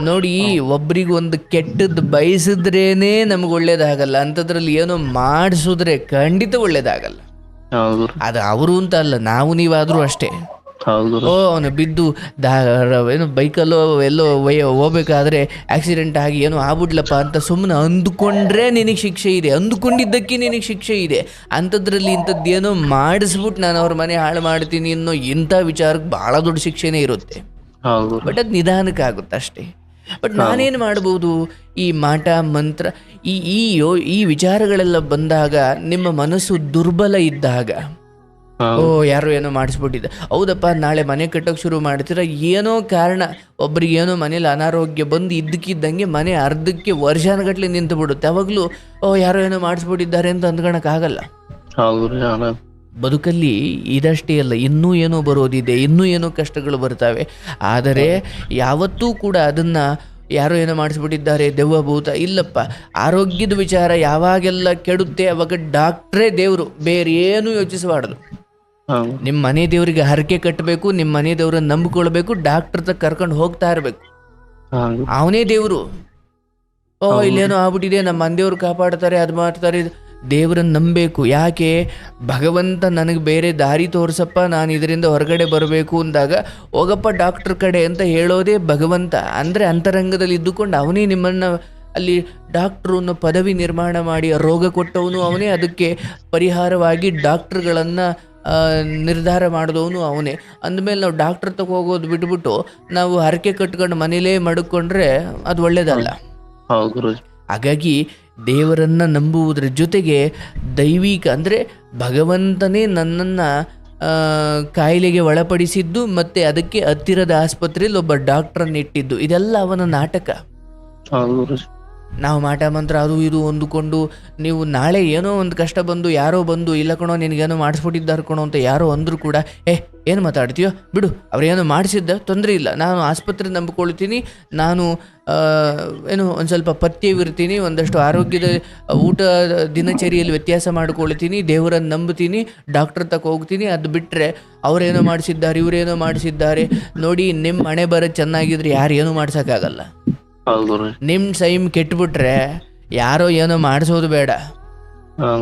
ನೋಡಿ ಒಬ್ರಿಗೆ ಒಂದು ಕೆಟ್ಟದ್ದು ಬಯಸಿದ್ರೇನೆ ನಮ್ಗೆ ಒಳ್ಳೇದಾಗಲ್ಲ. ಅಂಥದ್ರಲ್ಲಿ ಏನೋ ಮಾಡಿಸಿದ್ರೆ ಖಂಡಿತ ಒಳ್ಳೇದಾಗಲ್ಲ. ಅದು ಅವರು ಅಂತ ಅಲ್ಲ ನಾವು ನೀವಾದ್ರೂ ಅಷ್ಟೇ. ಹೌದು ಓ ಅವನು ಬಿದ್ದು ಏನು ಬೈಕಲ್ಲೋ ಎಲ್ಲೋ ಹೋಗ್ಬೇಕಾದ್ರೆ ಆಕ್ಸಿಡೆಂಟ್ ಆಗಿ ಏನೋ ಆಗ್ಬಿಡ್ಲಪ್ಪ ಅಂತ ಸುಮ್ಮನೆ ಅಂದುಕೊಂಡ್ರೆ ನಿನಗೆ ಶಿಕ್ಷೆ ಇದೆ. ಅಂದುಕೊಂಡಿದ್ದಕ್ಕೆ ನಿನಗೆ ಶಿಕ್ಷೆ ಇದೆ. ಅಂಥದ್ರಲ್ಲಿ ಇಂಥದ್ದೇನೋ ಮಾಡಿಸ್ಬಿಟ್ಟು ನಾನು ಅವ್ರ ಮನೆ ಹಾಳು ಮಾಡ್ತೀನಿ ಅನ್ನೋ ಇಂಥ ವಿಚಾರಕ್ಕೆ ಭಾಳ ದೊಡ್ಡ ಶಿಕ್ಷೆನೇ ಇರುತ್ತೆ. ಬಟ್ ಅದು ನಿಧಾನಕ್ಕೆ ಆಗುತ್ತೆ ಅಷ್ಟೇ. ಬಟ್ ನಾನೇನು ಮಾಡ್ಬೋದು ಈ ಮಾಟ ಮಂತ್ರ ಈ ಈ ಯೋ ಈ ವಿಚಾರಗಳೆಲ್ಲ ಬಂದಾಗ ನಿಮ್ಮ ಮನಸ್ಸು ದುರ್ಬಲ ಇದ್ದಾಗ. ಓ ಯಾರೋ ಏನೋ ಮಾಡಿಸ್ಬಿಟ್ಟಿದ್ದೆ. ಹೌದಪ್ಪ ನಾಳೆ ಮನೆ ಕಟ್ಟೋಕೆ ಶುರು ಮಾಡ್ತೀರ? ಏನೋ ಕಾರಣ. ಒಬ್ರಿಗೆ ಏನೋ ಮನೇಲಿ ಅನಾರೋಗ್ಯ ಬಂದು ಇದ್ದಕ್ಕಿದ್ದಂಗೆ ಮನೆ ಅರ್ಧಕ್ಕೆ ವರ್ಷಾನುಗಟ್ಲೆ ನಿಂತು ಬಿಡುತ್ತೆ ಅವಾಗಲೂ ಓ ಯಾರೋ ಏನೋ ಮಾಡಿಸ್ಬಿಟ್ಟಿದ್ದಾರೆ ಅಂತ ಅಂದ್ಕೊಳಕ್ಕಾಗಲ್ಲ. ಬದುಕಲ್ಲಿ ಇದಷ್ಟೇ ಅಲ್ಲ ಇನ್ನೂ ಏನೋ ಬರೋದಿದೆ ಇನ್ನೂ ಏನೋ ಕಷ್ಟಗಳು ಬರ್ತವೆ. ಆದರೆ ಯಾವತ್ತೂ ಕೂಡ ಅದನ್ನು ಯಾರೋ ಏನೋ ಮಾಡಿಸ್ಬಿಟ್ಟಿದ್ದಾರೆ ದೆವ್ವ ಭೂತ ಇಲ್ಲಪ್ಪ. ಆರೋಗ್ಯದ ವಿಚಾರ ಯಾವಾಗೆಲ್ಲ ಕೆಡುತ್ತೆ ಅವಾಗ ಡಾಕ್ಟ್ರೇ ದೇವರು ಬೇರೆ ಏನೂ ಯೋಚಿಸಬಾರ್ದು. ನಿಮ್ಮ ಮನೆ ದೇವರಿಗೆ ಹರಕೆ ಕಟ್ಟಬೇಕು ನಿಮ್ಮ ಮನೆ ದೇವ್ರನ್ನ ನಂಬಿಕೊಳ್ಬೇಕು ಡಾಕ್ಟರ್ ತಕ್ಕ ಕರ್ಕೊಂಡು ಹೋಗ್ತಾ ಇರಬೇಕು. ಅವನೇ ದೇವರು. ಓ ಇಲ್ಲೇನೋ ಆಗ್ಬಿಟ್ಟಿದೆ ನಮ್ಮ ಮನೆದೇವ್ರು ಕಾಪಾಡ್ತಾರೆ ಅದು ಮಾಡ್ತಾರೆ ದೇವರನ್ನು ನಂಬಬೇಕು. ಯಾಕೆ? ಭಗವಂತ ನನಗೆ ಬೇರೆ ದಾರಿ ತೋರಿಸಪ್ಪ ನಾನು ಇದರಿಂದ ಹೊರಗಡೆ ಬರಬೇಕು ಅಂದಾಗ ಹೋಗಪ್ಪ ಡಾಕ್ಟ್ರ್ ಕಡೆ ಅಂತ ಹೇಳೋದೇ ಭಗವಂತ. ಅಂದರೆ ಅಂತರಂಗದಲ್ಲಿ ಇದ್ದುಕೊಂಡು ಅವನೇ ನಿಮ್ಮನ್ನು ಅಲ್ಲಿ ಡಾಕ್ಟ್ರು ಅನ್ನೋ ಪದವಿ ನಿರ್ಮಾಣ ಮಾಡಿ ರೋಗ ಕೊಟ್ಟವನು ಅವನೇ ಅದಕ್ಕೆ ಪರಿಹಾರವಾಗಿ ಡಾಕ್ಟ್ರುಗಳನ್ನು ನಿರ್ಧಾರ ಮಾಡಿದವನು ಅವನೇ. ಅಂದಮೇಲೆ ನಾವು ಡಾಕ್ಟ್ರ್ ತಗೋ ಹೋಗೋದು ಬಿಟ್ಬಿಟ್ಟು ನಾವು ಹರಕೆ ಕಟ್ಕೊಂಡು ಮನೇಲೇ ಮಡ್ಕೊಂಡ್ರೆ ಅದು ಒಳ್ಳೇದಲ್ಲ. ಹಾಗಾಗಿ ದೇವರನ್ನು ನಂಬುವುದರ ಜೊತೆಗೆ ದೈವಿಕ, ಅಂದರೆ ಭಗವಂತನೇ ನನ್ನನ್ನು ಕಾಯಿಲೆಗೆ ಒಳಪಡಿಸಿದ್ದು ಮತ್ತು ಅದಕ್ಕೆ ಹತ್ತಿರದ ಆಸ್ಪತ್ರೆಯಲ್ಲಿ ಒಬ್ಬ ಡಾಕ್ಟ್ರನ್ನ ಇಟ್ಟಿದ್ದು ಇದೆಲ್ಲ ಅವನ ನಾಟಕ. ನಾವು ಮಾಟ ಮಂತ್ರ ಅದು ಇದು ಅಂದುಕೊಂಡು ನೀವು ನಾಳೆ ಏನೋ ಒಂದು ಕಷ್ಟ ಬಂದು ಯಾರೋ ಬಂದು, ಇಲ್ಲ ಕಣೋ, ನಿನಗೇನೋ ಮಾಡಿಸ್ಬಿಟ್ಟಿದ್ದಾರೆ ಕಣೋ ಅಂತ ಯಾರೋ ಅಂದರೂ ಕೂಡ, ಏ, ಏನು ಮಾತಾಡ್ತೀಯೋ? ಬಿಡು ಅವ್ರೇನೋ ಮಾಡಿಸಿದ್ದ ತೊಂದರೆ ಇಲ್ಲ. ನಾನು ಆಸ್ಪತ್ರೆ ನಂಬಿಕೊಳ್ತೀನಿ. ನಾನು ಏನು, ಒಂದು ಸ್ವಲ್ಪ ಪಥ್ಯವಿರ್ತೀನಿ, ಒಂದಷ್ಟು ಆರೋಗ್ಯದ, ಊಟ ದಿನಚರಿಯಲ್ಲಿ ವ್ಯತ್ಯಾಸ ಮಾಡ್ಕೊಳ್ತೀನಿ, ದೇವರನ್ನು ನಂಬ್ತೀನಿ, ಡಾಕ್ಟ್ರ್ ತಕ್ಕ ಹೋಗ್ತೀನಿ. ಅದು ಬಿಟ್ಟರೆ ಅವರೇನೋ ಮಾಡಿಸಿದ್ದಾರೆ ಇವರೇನೋ ಮಾಡಿಸಿದ್ದಾರೆ. ನೋಡಿ ನಿಮ್ಮ ಮಣೆ ಬರೋದು ಚೆನ್ನಾಗಿದ್ರೆ ಯಾರು ಏನೂ ಮಾಡ್ಸೋಕ್ಕಾಗಲ್ಲ. ನಿಮ್ಮ ಸೈಮ್ ಕೆಟ್ಬಿಟ್ರೆ ಯಾರೋ ಏನೋ ಮಾಡಿಸೋದು ಬೇಡ.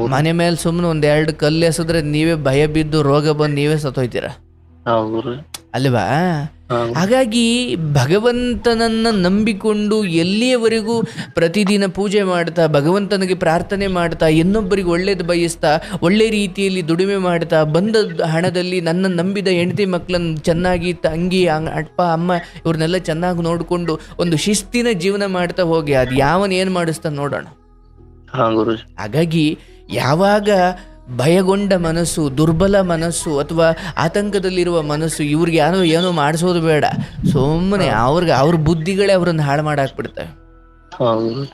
ಮನೆ ಮೇಲೆ ಸುಮ್ಮನೆ ಒಂದ್ ಎರಡು ಕಲ್ಲು ಎಸದ್ರೆ ನೀವೇ ಭಯ ಬಿದ್ದು ರೋಗ ಬಂದು ನೀವೇ ಸತ್ತೋಯ್ತೀರ. ಅಲ್ವಾ? ಹಾಗಾಗಿ ಭಗವಂತನನ್ನು ನಂಬಿಕೊಂಡು ಎಲ್ಲಿಯವರೆಗೂ ಪ್ರತಿದಿನ ಪೂಜೆ ಮಾಡ್ತಾ ಭಗವಂತನಿಗೆ ಪ್ರಾರ್ಥನೆ ಮಾಡ್ತಾ ಇನ್ನೊಬ್ಬರಿಗೆ ಒಳ್ಳೇದು ಬಯಸ್ತಾ ಒಳ್ಳೆ ರೀತಿಯಲ್ಲಿ ದುಡಿಮೆ ಮಾಡ್ತಾ ಬಂದ ಹಣದಲ್ಲಿ ನನ್ನ ನಂಬಿದ ಹೆಂಡತಿ ಮಕ್ಕಳನ್ನು ಚೆನ್ನಾಗಿ ತಂಗಿ ಅಪ್ಪ ಅಮ್ಮ ಇವ್ರನ್ನೆಲ್ಲ ಚೆನ್ನಾಗಿ ನೋಡಿಕೊಂಡು ಒಂದು ಶಿಸ್ತಿನ ಜೀವನ ಮಾಡ್ತಾ ಹೋಗಿ ಅದು ಯಾವನ ಏನು ಮಾಡಿಸ್ತಾನೆ ನೋಡೋಣ. ಹಾಗಾಗಿ ಯಾವಾಗ ಭಯಗೊಂಡ ಮನಸ್ಸು ದುರ್ಬಲ ಮನಸ್ಸು ಅಥವಾ ಆತಂಕದಲ್ಲಿರುವ ಮನಸ್ಸು ಇವ್ರಿಗೆ ಯಾರು ಏನೋ ಮಾಡಿಸೋದು ಬೇಡ. ಸುಮ್ಮನೆ ಅವ್ರಿಗೆ ಅವ್ರ ಬುದ್ಧಿಗಳೇ ಅವ್ರನ್ನ ಹಾಳು ಮಾಡಾಕ್ಬಿಡ್ತವೆ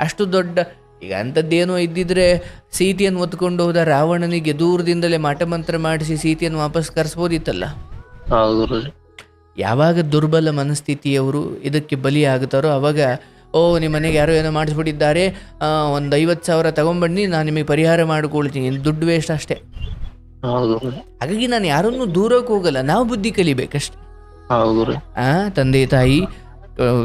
ಅಷ್ಟು ದೊಡ್ಡ ಈಗ ಅಂಥದ್ದೇನೋ ಇದ್ದಿದ್ರೆ ಸೀತೆಯನ್ನು ಒತ್ಕೊಂಡು ಹೋದ ರಾವಣನಿಗೆ ದೂರದಿಂದಲೇ ಮಾಟಮಂತ್ರ ಮಾಡಿಸಿ ಸೀತೆಯನ್ನು ವಾಪಸ್ ಕರೆಸ್ಬೋದಿತ್ತಲ್ಲ. ಯಾವಾಗ ದುರ್ಬಲ ಮನಸ್ಥಿತಿಯವರು ಇದಕ್ಕೆ ಬಲಿಯಾಗುತ್ತಾರೋ ಅವಾಗ ಓ ನಿಮ್ಮ ಮನೆಗೆ ಯಾರೋ ಏನೋ ಮಾಡಿಸ್ಬಿಟ್ಟಿದ್ದಾರೆ. ಒಂದು ಐವತ್ತು ಸಾವಿರ ತಗೊಂಡ್ಬನ್ನಿ ನಾನು ನಿಮಗೆ ಪರಿಹಾರ ಮಾಡಿಕೊಳ್ತೀನಿ. ದುಡ್ಡು ವೇಸ್ಟ್ ಅಷ್ಟೇ. ಹೌದು ಹಾಗಾಗಿ ನಾನು ಯಾರನ್ನೂ ದೂರಕ್ಕೆ ಹೋಗಲ್ಲ ನಾವು ಬುದ್ಧಿ ಕಲಿಬೇಕಷ್ಟೆ. ಹೌದು ಆ ತಂದೆ ತಾಯಿ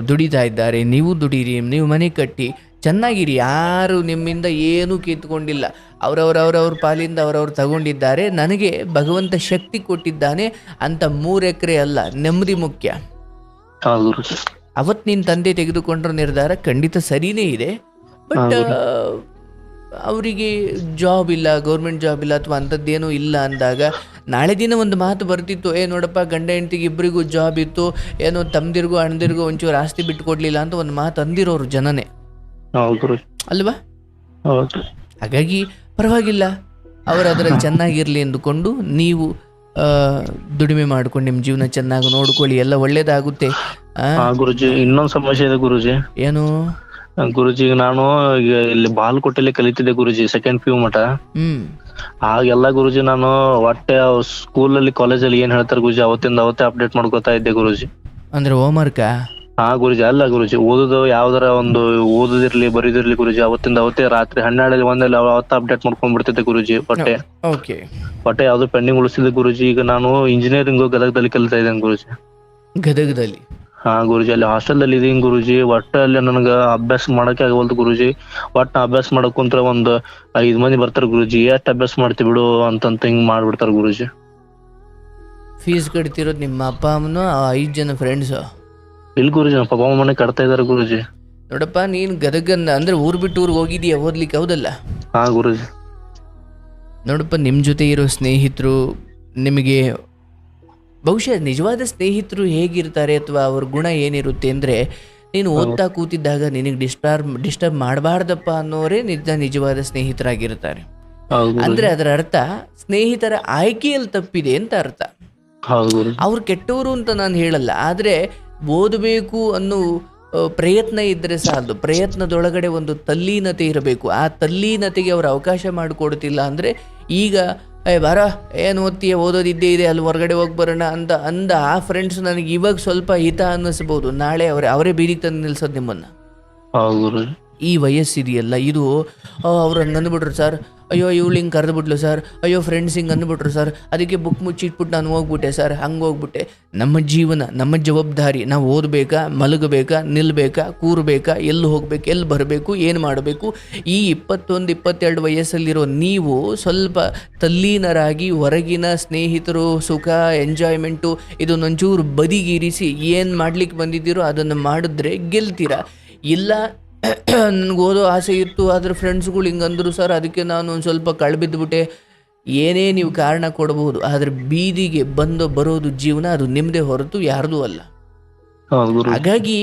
ದುಡಿತಾ ಇದ್ದಾರೆ. ನೀವು ದುಡೀರಿ ನೀವು ಮನೆ ಕಟ್ಟಿ ಚೆನ್ನಾಗಿರಿ. ಯಾರು ನಿಮ್ಮಿಂದ ಏನೂ ಕಿತ್ಕೊಂಡಿಲ್ಲ. ಅವರವರವ್ರವ್ರ ಪಾಲಿಂದ ಅವರವ್ರು ತಗೊಂಡಿದ್ದಾರೆ. ನನಗೆ ಭಗವಂತ ಶಕ್ತಿ ಕೊಟ್ಟಿದ್ದಾನೆ. ಅಂತ ಮೂರು ಎಕರೆ ಅಲ್ಲ ನೆಮ್ಮದಿ ಮುಖ್ಯ. ಅವತ್ತು ನಿನ್ನ ತಂದೆ ತೆಗೆದುಕೊಂಡ್ರ ನಿರ್ಧಾರ ಖಂಡಿತ ಸರಿನೇ ಇದೆ. ಬಟ್ ಅವರಿಗೆ ಜಾಬ್ ಇಲ್ಲ ಗೌರ್ಮೆಂಟ್ ಜಾಬ್ ಇಲ್ಲ ಅಥವಾ ಅಂಥದ್ದೇನೂ ಇಲ್ಲ ಅಂದಾಗ ನಾಳೆ ದಿನ ಒಂದು ಮಾತು ಬರ್ತಿತ್ತು ಏ ನೋಡಪ್ಪ ಗಂಡ ಹೆಂಡತಿಗೆ ಇಬ್ಬರಿಗೂ ಜಾಬ್ ಇತ್ತು ಏನೋ ತಮ್ದಿರ್ಗೂ ಅಣ್ಣದಿರ್ಗೂ ಒಂಚೂರು ಆಸ್ತಿ ಬಿಟ್ಟುಕೊಡ್ಲಿಲ್ಲ ಅಂತ ಒಂದು ಮಾತು ಅಂದಿರೋರು ಜನನೇ. ಅಲ್ವಾ? ಹೌದು ಹಾಗಾಗಿ ಪರವಾಗಿಲ್ಲ ಅವರು ಅದರಲ್ಲಿ ಚೆನ್ನಾಗಿರಲಿ ಎಂದುಕೊಂಡು ನೀವು ದುಡಿಮೆ ಮಾಡ್ಕೊಂಡು ನಿಮ್ಮ ಜೀವನ ಚೆನ್ನಾಗಿ ನೋಡ್ಕೊಳ್ಳಿ ಎಲ್ಲ ಒಳ್ಳೇದಾಗುತ್ತೆ. ಆ, ಹಾ ಗುರುಜಿ ಇನ್ನೊಂದ್ ಸಮಸ್ಯೆ ಇದೆ ಗುರುಜಿ. ಏನು? ಗುರುಜಿ ನಾನು ಇಲ್ಲಿ ಇಲ್ಲಿ ಕೊಟ್ಟಲ್ಲಿ ಕಲಿತಿದ್ದೆ ಗುರುಜಿ ಸೆಕೆಂಡ್ ಪಿ ಯು ಮಠ. ಹ್ಮ್. ಆಗೆಲ್ಲ ಗುರುಜಿ ನಾನು ಒಟ್ಟೆ ಸ್ಕೂಲಲ್ಲಿ ಕಾಲೇಜಲ್ಲಿ ಏನ್ ಹೇಳ್ತಾರೆ ಗುರುಜಿ ಅವತ್ತಿಂದ ಅವತ್ತೇ ಅಪ್ಡೇಟ್ ಮಾಡ್ಕೊತಾ ಇದ್ದೆ ಗುರುಜಿ. ಅಂದ್ರೆ ಹೋಮ್ವರ್ಕಾ ಹಾ ಗುರುಜಿ ಅಲ್ಲ ಗುರುಜಿ ಓದುದು ಯಾವ್ದಾರ ಒಂದು ಓದುದಿರ್ಲಿ ಬರೀದಿರ್ಲಿ ಗುರುಜಿ ಅವತ್ತಿಂದ ಅವತ್ತೇ ರಾತ್ರಿ ಹನ್ನೆರಡಲ್ಲಿ ಒಂದಲ್ಲಿ ಅವತ್ತ ಅಪ್ಡೇಟ್ ಮಾಡ್ಕೊಂಡ್ ಬಿಡ್ತಿದ್ದೆ ಗುರುಜಿ ಹೊಟ್ಟೆ. ಓಕೆ ಹೊಟ್ಟೆ ಯಾವ್ದು ಪೆಂಡಿಂಗ್ ಉಳಿಸಿದ್ದು ಗುರುಜಿ ಈಗ ನಾನು ಇಂಜಿನಿಯರಿಂಗ್ ಗದಗದಲ್ಲಿ ಕಲಿತಾ ಇದ್ದೇನೆ ಗುರುಜಿ. ಗದಗದಲ್ಲಿ? ಹಾ ಗುರುಜಿ ಅಲ್ಲಿ ಹಾಸ್ಟೆಲ್ ಅಲ್ಲಿ ಇದೀನಿ ಗುರುಜಿ ಒಟ್ಟ ಅಲ್ಲಿ ನನಗ ಅಭ್ಯಾಸ ಮಾಡಕ್ಕೆ ಆಗವಲ್ದು ಗುರುಜಿ. ಒಟ್ಟ ಅಭ್ಯಾಸ ಮಾಡಕ್ ಕುಂತ್ರ ಒಂದ್ ಐದ್ ಮಂದಿ ಬರ್ತಾರೆ ಗುರುಜಿ ಎಷ್ಟ್ ಅಭ್ಯಾಸ ಮಾಡ್ತಿ ಬಿಡು ಅಂತಂತ ಹಿಂಗ್ ಮಾಡ್ಬಿಡ್ತಾರೆ ಗುರುಜಿ. ಫೀಸ್ ಕಟ್ತಿರೋದು ನಿಮ್ಮ ಅಪ್ಪ ಅಮ್ಮನ ಐದು ಜನ ಫ್ರೆಂಡ್ಸು ಇಲ್ಲಿ ಗುರುಜಿ ನಮ್ಮ ಪಪ್ಪ ಮನೆ ಕಟ್ತಾ ಇದಾರೆ ಗುರುಜಿ. ನೋಡಪ್ಪ ನೀನು ಗದಗನ್ನ ಅಂದ್ರೆ ಊರ್ ಬಿಟ್ಟು ಊರಿಗೆ ಹೋಗಿದೀಯ? ಓದ್ಲಿಕ್ಕೆ ಹೌದಲ್ಲ? ಹಾ ಗುರುಜಿ. ನೋಡಪ್ಪ ನಿಮ್ಮ ಜೊತೆ ಇರೋ ಸ್ನೇಹಿತರು ನಿಮಗೆ ಬಹುಶಃ ನಿಜವಾದ ಸ್ನೇಹಿತರು ಹೇಗಿರ್ತಾರೆ ಅಥವಾ ಅವ್ರ ಗುಣ ಏನಿರುತ್ತೆ ಅಂದರೆ ನೀನು ಓದ್ತಾ ಕೂತಿದ್ದಾಗ ನಿನಗೆ ಡಿಸ್ಟರ್ಬ್ ಡಿಸ್ಟರ್ಬ್ ಮಾಡಬಾರ್ದಪ್ಪ ಅನ್ನೋರೇ ನಿಜ ನಿಜವಾದ ಸ್ನೇಹಿತರಾಗಿರ್ತಾರೆ. ಅಂದ್ರೆ ಅಂದರೆ ಅರ್ಥ ಸ್ನೇಹಿತರ ಆಯ್ಕೆಯಲ್ಲಿ ತಪ್ಪಿದೆ ಅಂತ ಅರ್ಥ. ಅವ್ರು ಕೆಟ್ಟವರು ಅಂತ ನಾನು ಹೇಳಲ್ಲ ಆದರೆ ಓದಬೇಕು ಅನ್ನೋ ಪ್ರಯತ್ನ ಇದ್ದರೆ ಸಾಲದು. ಪ್ರಯತ್ನದೊಳಗಡೆ ಒಂದು ತಲ್ಲೀನತೆ ಇರಬೇಕು. ಆ ತಲ್ಲೀನತೆಗೆ ಅವರು ಅವಕಾಶ ಮಾಡಿಕೊಡ್ತಿಲ್ಲ ಅಂದರೆ ಈಗ, ಏ, ಬಾರ, ಏನು ಓದ್ತೀಯ? ಓದೋದಿದ್ದೇ ಇದೆ, ಅಲ್ಲಿ ಹೊರಗಡೆ ಹೋಗಿ ಬರೋಣ ಅಂತ ಅಂದ ಆ ಫ್ರೆಂಡ್ಸ್ ನನಗೆ ಇವಾಗ ಸ್ವಲ್ಪ ಹಿತ ಅನ್ನಿಸ್ಬೋದು. ನಾಳೆ ಅವರೇ ಅವರೇ ಬೀದಿಗೆ ತಂದು ನಿಲ್ಸೋದು ನಿಮ್ಮನ್ನು. ಈ ವಯಸ್ಸಿದೆಯಲ್ಲ, ಇದು ಅವ್ರು ಹಂಗೆ ಅಂದ್ಬಿಟ್ರು ಸರ್. ಅಯ್ಯೋ, ಇವಳು ಹಿಂಗೆ ಕರೆದ್ಬಿಟ್ಲು ಸರ್. ಅಯ್ಯೋ ಫ್ರೆಂಡ್ಸ್ ಹಿಂಗೆ ಅಂದ್ಬಿಟ್ರು ಸರ್. ಅದಕ್ಕೆ ಬುಕ್ ಮುಚ್ಚಿಟ್ಬಿಟ್ಟು ನಾನು ಹೋಗ್ಬಿಟ್ಟೆ ಸರ್. ಹಂಗೆ ಹೋಗ್ಬಿಟ್ಟೆ. ನಮ್ಮ ಜೀವನ, ನಮ್ಮ ಜವಾಬ್ದಾರಿ, ನಾವು ಓದಬೇಕಾ, ಮಲಗಬೇಕಾ ನಿಲ್ಲಬೇಕಾ ಕೂರಬೇಕಾ, ಎಲ್ಲಿ ಹೋಗ್ಬೇಕು, ಎಲ್ಲಿ ಬರಬೇಕು, ಏನು ಮಾಡಬೇಕು. ಈ ಇಪ್ಪತ್ತೊಂದು, ಇಪ್ಪತ್ತೆರಡು ವಯಸ್ಸಲ್ಲಿರೋ ನೀವು ಸ್ವಲ್ಪ ತಲ್ಲೀನರಾಗಿ, ಹೊರಗಿನ ಸ್ನೇಹಿತರು, ಸುಖ ಎಂಜಾಯ್ಮೆಂಟು ಇದನ್ನೊಂಚೂರು ಬದಿಗಿರಿಸಿ ಏನು ಮಾಡ್ಲಿಕ್ಕೆ ಬಂದಿದ್ದೀರೋ ಅದನ್ನು ಮಾಡಿದ್ರೆ ಗೆಲ್ತೀರಾ? ಇಲ್ಲ ನನಗೆ ಓದೋ ಆಸೆ ಇತ್ತು ಆದರೆ ಫ್ರೆಂಡ್ಸ್ಗಳು ಹಿಂಗಂದ್ರು ಸರ್ ಅದಕ್ಕೆ ನಾನು ಒಂದು ಸ್ವಲ್ಪ ಕಳ್ಬಿದ್ದುಬಿಟ್ಟೆ ಏನೇ ನೀವು ಕಾರಣ ಕೊಡಬಹುದು ಆದರೆ ಬೀದಿಗೆ ಬಂದು ಬರೋದು ಜೀವನ ಅದು ನಿಮ್ಮದೇ ಹೊರತು ಯಾರ್ದೂ ಅಲ್ಲ. ಹಾಗಾಗಿ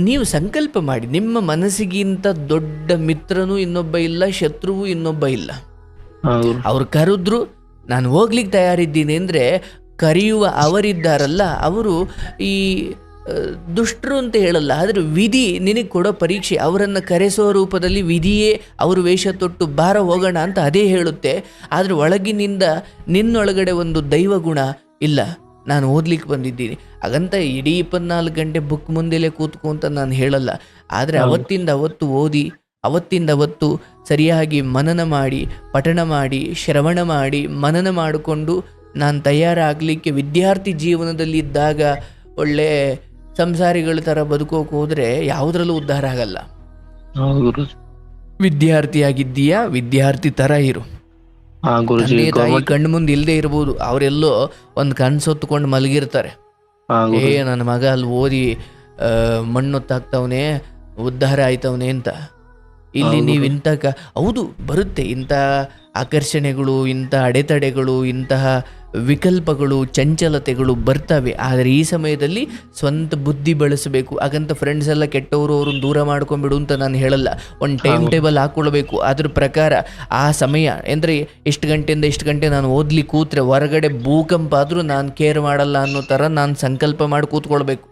ನೀವು ಸಂಕಲ್ಪ ಮಾಡಿ ನಿಮ್ಮ ಮನಸ್ಸಿಗಿಂತ ದೊಡ್ಡ ಮಿತ್ರನೂ ಇನ್ನೊಬ್ಬ ಇಲ್ಲ ಶತ್ರುವು ಇನ್ನೊಬ್ಬ ಇಲ್ಲ. ಅವ್ರು ಕರೆದ್ರು ನಾನು ಹೋಗ್ಲಿಕ್ಕೆ ತಯಾರಿದ್ದೀನಿ ಅಂದರೆ ಕರೆಯುವ ಅವರಿದ್ದಾರಲ್ಲ ಅವರು ಈ ದುಷ್ಟರು ಅಂತ ಹೇಳಲ್ಲ ಆದರೆ ವಿಧಿ ನಿನಗೆ ಕೊಡೋ ಪರೀಕ್ಷೆ ಅವರನ್ನು ಕರೆಸೋ ರೂಪದಲ್ಲಿ ವಿಧಿಯೇ ಅವರು ವೇಷ ತೊಟ್ಟು ಬಾರ ಹೋಗೋಣ ಅಂತ ಅದೇ ಹೇಳುತ್ತೆ. ಆದರೆ ಒಳಗಿನಿಂದ ನಿನ್ನೊಳಗಡೆ ಒಂದು ದೈವ ಗುಣ ಇಲ್ಲ. ನಾನು ಓದ್ಲಿಕ್ಕೆ ಬಂದಿದ್ದೀನಿ. ಹಾಗಂತ ಇಡೀ ಇಪ್ಪತ್ನಾಲ್ಕು ಗಂಟೆ ಬುಕ್ ಮುಂದೆಲೇ ಕೂತ್ಕೊ ಅಂತ ನಾನು ಹೇಳಲ್ಲ. ಆದರೆ ಅವತ್ತಿಂದ ಅವತ್ತು ಓದಿ ಅವತ್ತಿಂದ ಅವತ್ತು ಸರಿಯಾಗಿ ಮನನ ಮಾಡಿ ಪಠಣ ಮಾಡಿ ಶ್ರವಣ ಮಾಡಿ ಮನನ ಮಾಡಿಕೊಂಡು ನಾನು ತಯಾರಾಗಲಿಕ್ಕೆ ವಿದ್ಯಾರ್ಥಿ ಜೀವನದಲ್ಲಿ ಇದ್ದಾಗ ಒಳ್ಳೆ ಸಂಸಾರಿಗಳ ಥರ ಬದುಕೋಕೆ ಹೋದರೆ ಯಾವುದ್ರಲ್ಲೂ ಉದ್ಧಾರ ಆಗಲ್ಲ. ವಿದ್ಯಾರ್ಥಿಯಾಗಿದ್ದೀಯಾ? ವಿದ್ಯಾರ್ಥಿ ಥರ ಇರು. ತಂದೆ ತಾಯಿ ಕಣ್ಣು ಮುಂದೆ ಇಲ್ಲದೆ ಇರ್ಬೋದು. ಅವರೆಲ್ಲೋ ಒಂದು ಕನ್ಸೊತ್ಕೊಂಡು ಮಲಗಿರ್ತಾರೆ. ಏ ನನ್ನ ಮಗ ಅಲ್ಲಿ ಓದಿ ಮಣ್ಣೊತ್ತಾಗ್ತವನೆ ಉದ್ಧಾರ ಆಯ್ತವನೆ ಅಂತ. ಇಲ್ಲಿ ನೀವು ಇಂಥ ಕ ಹೌದು ಬರುತ್ತೆ ಇಂಥ ಆಕರ್ಷಣೆಗಳು ಇಂಥ ಅಡೆತಡೆಗಳು ಇಂತಹ ವಿಕಲ್ಪಗಳು ಚಂಚಲತೆಗಳು ಬರ್ತವೆ. ಆದರೆ ಈ ಸಮಯದಲ್ಲಿ ಸ್ವಂತ ಬುದ್ಧಿ ಬಳಸಬೇಕು. ಹಾಗಂತ ಫ್ರೆಂಡ್ಸ್ ಎಲ್ಲ ಕೆಟ್ಟವರು ಅವ್ರನ್ನ ದೂರ ಮಾಡ್ಕೊಂಡ್ಬಿಡು ಅಂತ ನಾನು ಹೇಳಲ್ಲ. ಒಂದು ಟೈಮ್ ಟೇಬಲ್ ಹಾಕ್ಕೊಳ್ಬೇಕು ಅದ್ರ ಪ್ರಕಾರ ಆ ಸಮಯ ಅಂದರೆ ಎಷ್ಟು ಗಂಟೆಯಿಂದ ಎಷ್ಟು ಗಂಟೆ ನಾನು ಓದ್ಲಿ ಕೂತ್ರೆ ಹೊರಗಡೆ ಭೂಕಂಪ ಆದರೂ ನಾನು ಕೇರ್ ಮಾಡಲ್ಲ ಅನ್ನೋ ಥರ ನಾನು ಸಂಕಲ್ಪ ಮಾಡಿ ಕೂತ್ಕೊಳ್ಬೇಕು.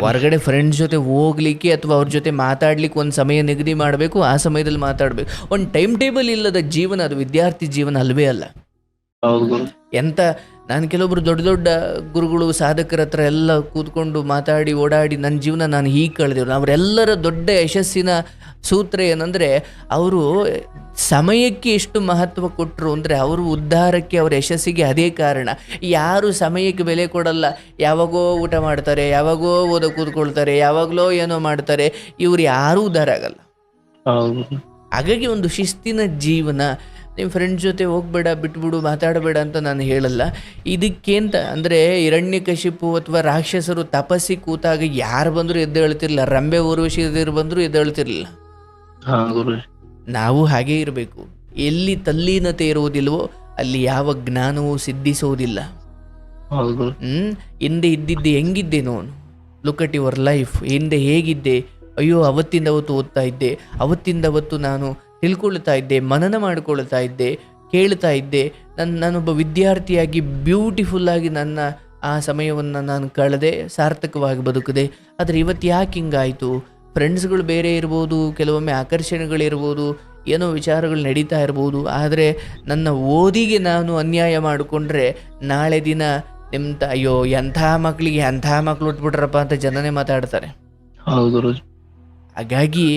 ಹೊರಗಡೆ ಫ್ರೆಂಡ್ಸ್ ಜೊತೆ ಹೋಗ್ಲಿಕ್ಕೆ ಅಥವಾ ಅವ್ರ ಜೊತೆ ಮಾತಾಡ್ಲಿಕ್ಕೆ ಒಂದು ಸಮಯ ನಿಗದಿ ಮಾಡಬೇಕು. ಆ ಸಮಯದಲ್ಲಿ ಮಾತಾಡಬೇಕು. ಒಂದು ಟೈಮ್ ಟೇಬಲ್ ಇಲ್ಲದ ಜೀವನ ಅದು ವಿದ್ಯಾರ್ಥಿ ಜೀವನ ಅಲ್ವೇ ಅಲ್ಲ. ಎಂತ ನಾನು ಕೆಲವೊಬ್ರು ದೊಡ್ಡ ದೊಡ್ಡ ಗುರುಗಳು ಸಾಧಕರ ಹತ್ರ ಎಲ್ಲ ಕೂತ್ಕೊಂಡು ಮಾತಾಡಿ ಓಡಾಡಿ ನನ್ನ ಜೀವನ ನಾನು ಹೀಗೆ ಕಳೆದಿರು ಅವರೆಲ್ಲರ ದೊಡ್ಡ ಯಶಸ್ಸಿನ ಸೂತ್ರ ಏನಂದರೆ ಅವರು ಸಮಯಕ್ಕೆ ಎಷ್ಟು ಮಹತ್ವ ಕೊಟ್ಟರು ಅಂದರೆ ಅವರು ಉದ್ಧಾರಕ್ಕೆ ಅವರ ಯಶಸ್ಸಿಗೆ ಅದೇ ಕಾರಣ. ಯಾರು ಸಮಯಕ್ಕೆ ಬೆಲೆ ಕೊಡಲ್ಲ ಯಾವಾಗೋ ಊಟ ಮಾಡ್ತಾರೆ ಯಾವಾಗೋ ಓದೋ ಕೂತ್ಕೊಳ್ತಾರೆ ಯಾವಾಗಲೋ ಏನೋ ಮಾಡ್ತಾರೆ ಇವ್ರು ಯಾರೂ ಉದ್ಧಾರ ಆಗಲ್ಲ. ಹಾಗಾಗಿ ಒಂದು ಶಿಸ್ತಿನ ಜೀವನ ನಿಮ್ಮ ಫ್ರೆಂಡ್ ಜೊತೆ ಹೋಗ್ಬೇಡ ಬಿಟ್ಬಿಡು ಮಾತಾಡಬೇಡ ಅಂತ ನಾನು ಹೇಳಲ್ಲ. ಇದಕ್ಕೇಂತ ಅಂದರೆ ಹಿರಣ್ಯಕಶಿಪು ಅಥವಾ ರಾಕ್ಷಸರು ತಪಸ್ಸಿ ಕೂತಾಗ ಯಾರು ಬಂದರೂ ಎದ್ದೇಳ್ತಿರ್ಲಿಲ್ಲ ರಂಬೆ ಊರ್ವಶಿದರು ಬಂದರೂ ಎದ್ದೇಳ್ತಿರ್ಲಿಲ್ಲ ನಾವು ಹಾಗೇ ಇರಬೇಕು. ಎಲ್ಲಿ ತಲ್ಲೀನತೆ ಇರುವುದಿಲ್ವೋ ಅಲ್ಲಿ ಯಾವ ಜ್ಞಾನವೂ ಸಿದ್ಧಿಸೋದಿಲ್ಲ. ಹೌದು ಹ್ಮ್ ಹಿಂದೆ ಇದ್ದಿದ್ದೆ ಹೆಂಗಿದ್ದೆ ನೋನು ಲುಕ್ ಅಟ್ ಯುವರ್ ಲೈಫ್ ಹಿಂದೆ ಹೇಗಿದ್ದೆ? ಅಯ್ಯೋ ಅವತ್ತಿಂದ ಅವತ್ತು ಓದ್ತಾ ಇದ್ದೆ. ಅವತ್ತಿಂದ ಅವತ್ತು ನಾನು ತಿಳ್ಕೊಳ್ತಾ ಇದ್ದೆ ಮನನ ಮಾಡಿಕೊಳ್ತಾ ಇದ್ದೆ ಕೇಳ್ತಾ ಇದ್ದೆ. ನನ್ನ ನಾನೊಬ್ಬ ವಿದ್ಯಾರ್ಥಿಯಾಗಿ ಬ್ಯೂಟಿಫುಲ್ಲಾಗಿ ನನ್ನ ಆ ಸಮಯವನ್ನು ನಾನು ಕಳೆದೆ ಸಾರ್ಥಕವಾಗಿ ಬದುಕಿದೆ. ಆದರೆ ಇವತ್ತು ಯಾಕೆ ಹಿಂಗಾಯಿತು? ಫ್ರೆಂಡ್ಸ್ಗಳು ಬೇರೆ ಇರ್ಬೋದು ಕೆಲವೊಮ್ಮೆ ಆಕರ್ಷಣೆಗಳಿರ್ಬೋದು ಏನೋ ವಿಚಾರಗಳು ನಡೀತಾ ಇರ್ಬೋದು. ಆದರೆ ನನ್ನ ಓದಿಗೆ ನಾನು ಅನ್ಯಾಯ ಮಾಡಿಕೊಂಡ್ರೆ ನಾಳೆ ದಿನ ನಿಮ್ಮ ಅಯ್ಯೋ ಎಂಥ ಮಕ್ಕಳಿಗೆ ಎಂಥ ಮಕ್ಕಳು ಉಟ್ಬಿಟ್ರಪ್ಪ ಅಂತ ಜನನೇ ಮಾತಾಡ್ತಾರೆ. ಹೌದು ಹಾಗಾಗಿ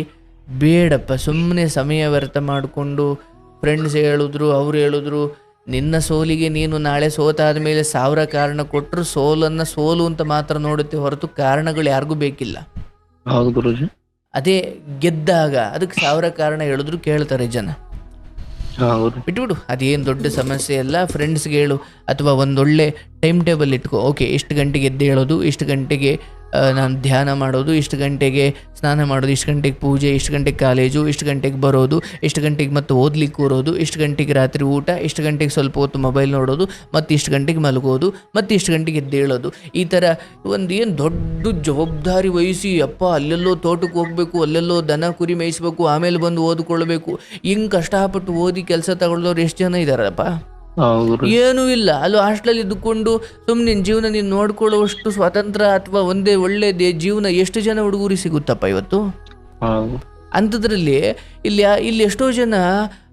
ಬೇಡಪ್ಪ ಸುಮ್ಮನೆ ಸಮಯ ವ್ಯರ್ಥ ಮಾಡಿಕೊಂಡು ಫ್ರೆಂಡ್ಸ್ ಹೇಳಿದ್ರು ಅವ್ರು ಹೇಳಿದ್ರು ನಿನ್ನ ಸೋಲಿಗೆ ನೀನು ನಾಳೆ ಸೋತಾದ ಮೇಲೆ ಸಾವಿರ ಕಾರಣ ಕೊಟ್ಟರು ಸೋಲನ್ನು ಸೋಲು ಅಂತ ಮಾತ್ರ ನೋಡುತ್ತೆ ಹೊರತು ಕಾರಣಗಳು ಯಾರಿಗೂ ಬೇಕಿಲ್ಲ. ಹೌದು ಗುರುಜಿ. ಅದೇ ಗೆದ್ದಾಗ ಅದಕ್ಕೆ ಸಾವಿರ ಕಾರಣ ಹೇಳಿದ್ರು ಕೇಳ್ತಾರೆ ಜನ. ಬಿಟ್ಬಿಡು ಅದೇನು ದೊಡ್ಡ ಸಮಸ್ಯೆ ಅಲ್ಲ ಫ್ರೆಂಡ್ಸ್ಗೆ ಹೇಳು ಅಥವಾ ಒಂದೊಳ್ಳೆ ಟೈಮ್ ಟೇಬಲ್ ಇಟ್ಕೋ. ಓಕೆ ಇಷ್ಟು ಗಂಟೆಗೆ ಎದ್ದು ಹೇಳೋದು ಇಷ್ಟು ಗಂಟೆಗೆ ನಾನು ಧ್ಯಾನ ಮಾಡೋದು, ಇಷ್ಟು ಗಂಟೆಗೆ ಸ್ನಾನ ಮಾಡೋದು, ಇಷ್ಟು ಗಂಟೆಗೆ ಪೂಜೆ, ಇಷ್ಟು ಗಂಟೆಗೆ ಕಾಲೇಜು, ಇಷ್ಟು ಗಂಟೆಗೆ ಬರೋದು, ಇಷ್ಟು ಗಂಟೆಗೆ ಮತ್ತೆ ಓದ್ಲಿಕ್ಕೆ ಕೂರೋದು, ಇಷ್ಟು ಗಂಟೆಗೆ ರಾತ್ರಿ ಊಟ, ಇಷ್ಟು ಗಂಟೆಗೆ ಸ್ವಲ್ಪ ಹೊತ್ತು ಮೊಬೈಲ್ ನೋಡೋದು, ಮತ್ತು ಇಷ್ಟು ಗಂಟೆಗೆ ಮಲಗೋದು, ಮತ್ತು ಇಷ್ಟು ಗಂಟೆಗೆ ಎದ್ದೇಳೋದು. ಈ ಥರ ಒಂದು ಏನು ದೊಡ್ಡ ಜವಾಬ್ದಾರಿ ವಹಿಸಿ, ಅಪ್ಪ ಅಲ್ಲೆಲ್ಲೋ ತೋಟಕ್ಕೆ ಹೋಗಬೇಕು, ಅಲ್ಲೆಲ್ಲೋ ದನ ಕುರಿ ಮೇಯಿಸ್ಬೇಕು, ಆಮೇಲೆ ಬಂದು ಓದ್ಕೊಳ್ಬೇಕು. ಹಿಂಗೆ ಕಷ್ಟಪಟ್ಟು ಓದಿ ಕೆಲಸ ತಗೊಳ್ಳೋರು ಎಷ್ಟು ಜನ ಇದ್ದಾರಪ್ಪ ಏನೂ ಇಲ್ಲ. ಅಲ್ಲೂ ಹಾಸ್ಟೆಲ್ ಇದ್ದುಕೊಂಡು ಸುಮ್ಮನೆ ಜೀವನ ನೀನು ನೋಡ್ಕೊಳ್ಳುವಷ್ಟು ಸ್ವತಂತ್ರ ಅಥವಾ ಒಂದೇ ಒಳ್ಳೆ ಜೀವನ ಎಷ್ಟು ಜನ ಹುಡುಗರಿಗೆ ಸಿಗುತ್ತಪ್ಪ ಇವತ್ತು? ಅಂಥದ್ರಲ್ಲಿ ಇಲ್ಲಿ ಇಲ್ಲಿ ಎಷ್ಟೋ ಜನ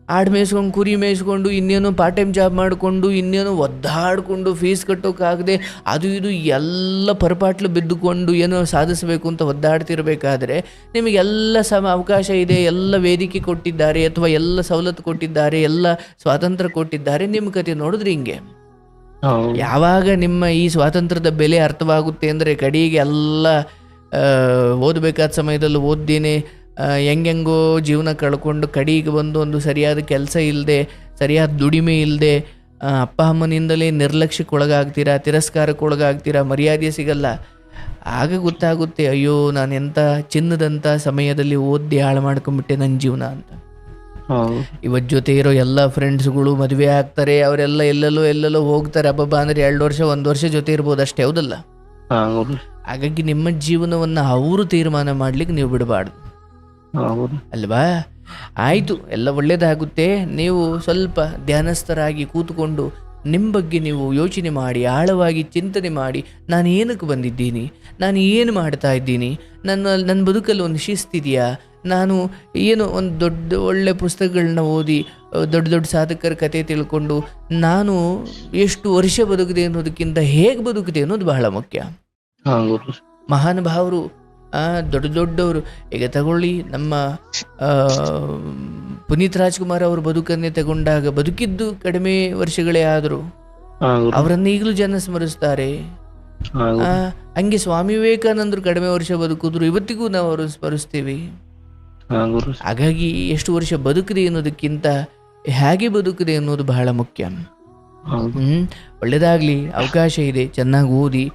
ಆಡು ಮೇಯಿಸ್ಕೊಂಡು ಕುರಿ ಮೇಯಿಸ್ಕೊಂಡು ಇನ್ನೇನು ಪಾರ್ಟ್ ಟೈಮ್ ಜಾಬ್ ಮಾಡಿಕೊಂಡು ಇನ್ನೇನು ಒದ್ದಾಡಿಕೊಂಡು ಫೀಸ್ ಕಟ್ಟೋಕ್ಕಾಗದೆ ಅದು ಇದು ಎಲ್ಲ ಪರಪಾಟ್ಲು ಬಿದ್ದುಕೊಂಡು ಏನೋ ಸಾಧಿಸಬೇಕು ಅಂತ ಒದ್ದಾಡ್ತಿರಬೇಕಾದ್ರೆ ನಿಮಗೆಲ್ಲ ಸಮ ಅವಕಾಶ ಇದೆ ಎಲ್ಲ ವೇದಿಕೆ ಕೊಟ್ಟಿದ್ದಾರೆ ಅಥವಾ ಎಲ್ಲ ಸವಲತ್ತು ಕೊಟ್ಟಿದ್ದಾರೆ ಎಲ್ಲ ಸ್ವಾತಂತ್ರ್ಯ ಕೊಟ್ಟಿದ್ದಾರೆ ನಿಮ್ಮ ಕತೆ ನೋಡಿದ್ರೆ ಹಿಂಗೆ. ಯಾವಾಗ ನಿಮ್ಮ ಈ ಸ್ವಾತಂತ್ರ್ಯದ ಬೆಲೆ ಅರ್ಥವಾಗುತ್ತೆ ಅಂದರೆ ಕಡೆಗೆ ಎಲ್ಲ ಓದಬೇಕಾದ ಸಮಯದಲ್ಲಿ ಓದ್ದೇನೆ ಹೆಂಗೆಂಗೋ ಜೀವನ ಕಳ್ಕೊಂಡು ಕಡೆಗೆ ಬಂದು ಒಂದು ಸರಿಯಾದ ಕೆಲಸ ಇಲ್ಲದೆ ಸರಿಯಾದ ದುಡಿಮೆ ಇಲ್ಲದೆ ಅಪ್ಪ ಅಮ್ಮನಿಂದಲೇ ನಿರ್ಲಕ್ಷ್ಯಕ್ಕೊಳಗಾಗ್ತೀರಾ ತಿರಸ್ಕಾರಕ್ಕೊಳಗಾಗ್ತೀರಾ ಮರ್ಯಾದೆ ಸಿಗಲ್ಲ. ಆಗ ಗೊತ್ತಾಗುತ್ತೆ ಅಯ್ಯೋ ನಾನು ಎಂಥ ಚಿನ್ನದಂಥ ಸಮಯದಲ್ಲಿ ಓದಿ ಹಾಳು ಮಾಡ್ಕೊಂಬಿಟ್ಟೆ ನನ್ನ ಜೀವನ ಅಂತ. ಇವತ್ತು ಜೊತೆ ಇರೋ ಎಲ್ಲ ಫ್ರೆಂಡ್ಸ್ಗಳು ಮದುವೆ ಆಗ್ತಾರೆ ಅವರೆಲ್ಲ ಎಲ್ಲೆಲ್ಲೋ ಎಲ್ಲೆಲ್ಲೋ ಹೋಗ್ತಾರೆ ಹಬ್ಬಬ್ಬ ಅಂದ್ರೆ ಎರಡು ವರ್ಷ ಒಂದು ವರ್ಷ ಜೊತೆ ಇರ್ಬೋದು ಅಷ್ಟೇ ಹೌದಲ್ಲ? ಹಾಗಾಗಿ ನಿಮ್ಮ ಜೀವನವನ್ನು ಅವರು ತೀರ್ಮಾನ ಮಾಡ್ಲಿಕ್ಕೆ ನೀವು ಬಿಡಬಾರ್ದು. ಅಲ್ವಾ? ಆಯಿತು ಎಲ್ಲ ಒಳ್ಳೇದಾಗುತ್ತೆ. ನೀವು ಸ್ವಲ್ಪ ಧ್ಯಾನಸ್ಥರಾಗಿ ಕೂತುಕೊಂಡು ನಿಮ್ಮ ಬಗ್ಗೆ ನೀವು ಯೋಚನೆ ಮಾಡಿ ಆಳವಾಗಿ ಚಿಂತನೆ ಮಾಡಿ ನಾನು ಏನಕ್ಕೆ ಬಂದಿದ್ದೀನಿ? ನಾನು ಏನು ಮಾಡ್ತಾ ಇದ್ದೀನಿ? ನನ್ನ ನನ್ನ ಬದುಕಲ್ಲಿ ಒಂದು ಶಿಸ್ತಿದೆಯಾ ನಾನು ಏನು ಒಂದು ದೊಡ್ಡ ಒಳ್ಳೆ ಪುಸ್ತಕಗಳನ್ನ ಓದಿ ದೊಡ್ಡ ದೊಡ್ಡ ಸಾಧಕರ ಕತೆ ತಿಳ್ಕೊಂಡು ನಾನು ಎಷ್ಟು ವರ್ಷ ಬದುಕಿದೆ ಅನ್ನೋದಕ್ಕಿಂತ ಹೇಗೆ ಬದುಕಿದೆ ಅನ್ನೋದು ಬಹಳ ಮುಖ್ಯ. ಮಹಾನುಭಾವರು ದೊಡ್ಡ ದೊಡ್ಡವರು. ಈಗ ತಗೊಳ್ಳಿ ನಮ್ಮ ಪುನೀತ್ ರಾಜ್ಕುಮಾರ್ ಅವರು ಬದುಕನ್ನೇ ತಗೊಂಡಾಗ ಬದುಕಿದ್ದು ಕಡಿಮೆ ವರ್ಷಗಳೇ ಆದರೂ ಅವರನ್ನು ಈಗಲೂ ಜನ ಸ್ಮರಿಸ್ತಾರೆ. ಹಂಗೆ. ಸ್ವಾಮಿ ವಿವೇಕಾನಂದರು ಕಡಿಮೆ ವರ್ಷ ಬದುಕಿದ್ರು ಇವತ್ತಿಗೂ ನಾವು ಅವರು ಸ್ಮರಿಸ್ತೀವಿ. ಹಾಗಾಗಿ ಎಷ್ಟು ವರ್ಷ ಬದುಕಿದೆ ಅನ್ನೋದಕ್ಕಿಂತ ಹೇಗೆ ಬದುಕಿದೆ ಅನ್ನೋದು ಬಹಳ ಮುಖ್ಯ. ಹ್ಮ್ ಒಳ್ಳೇದಾಗ್ಲಿ ಅವಕಾಶ ಇದೆ ಚೆನ್ನಾಗಿ ಓದಿ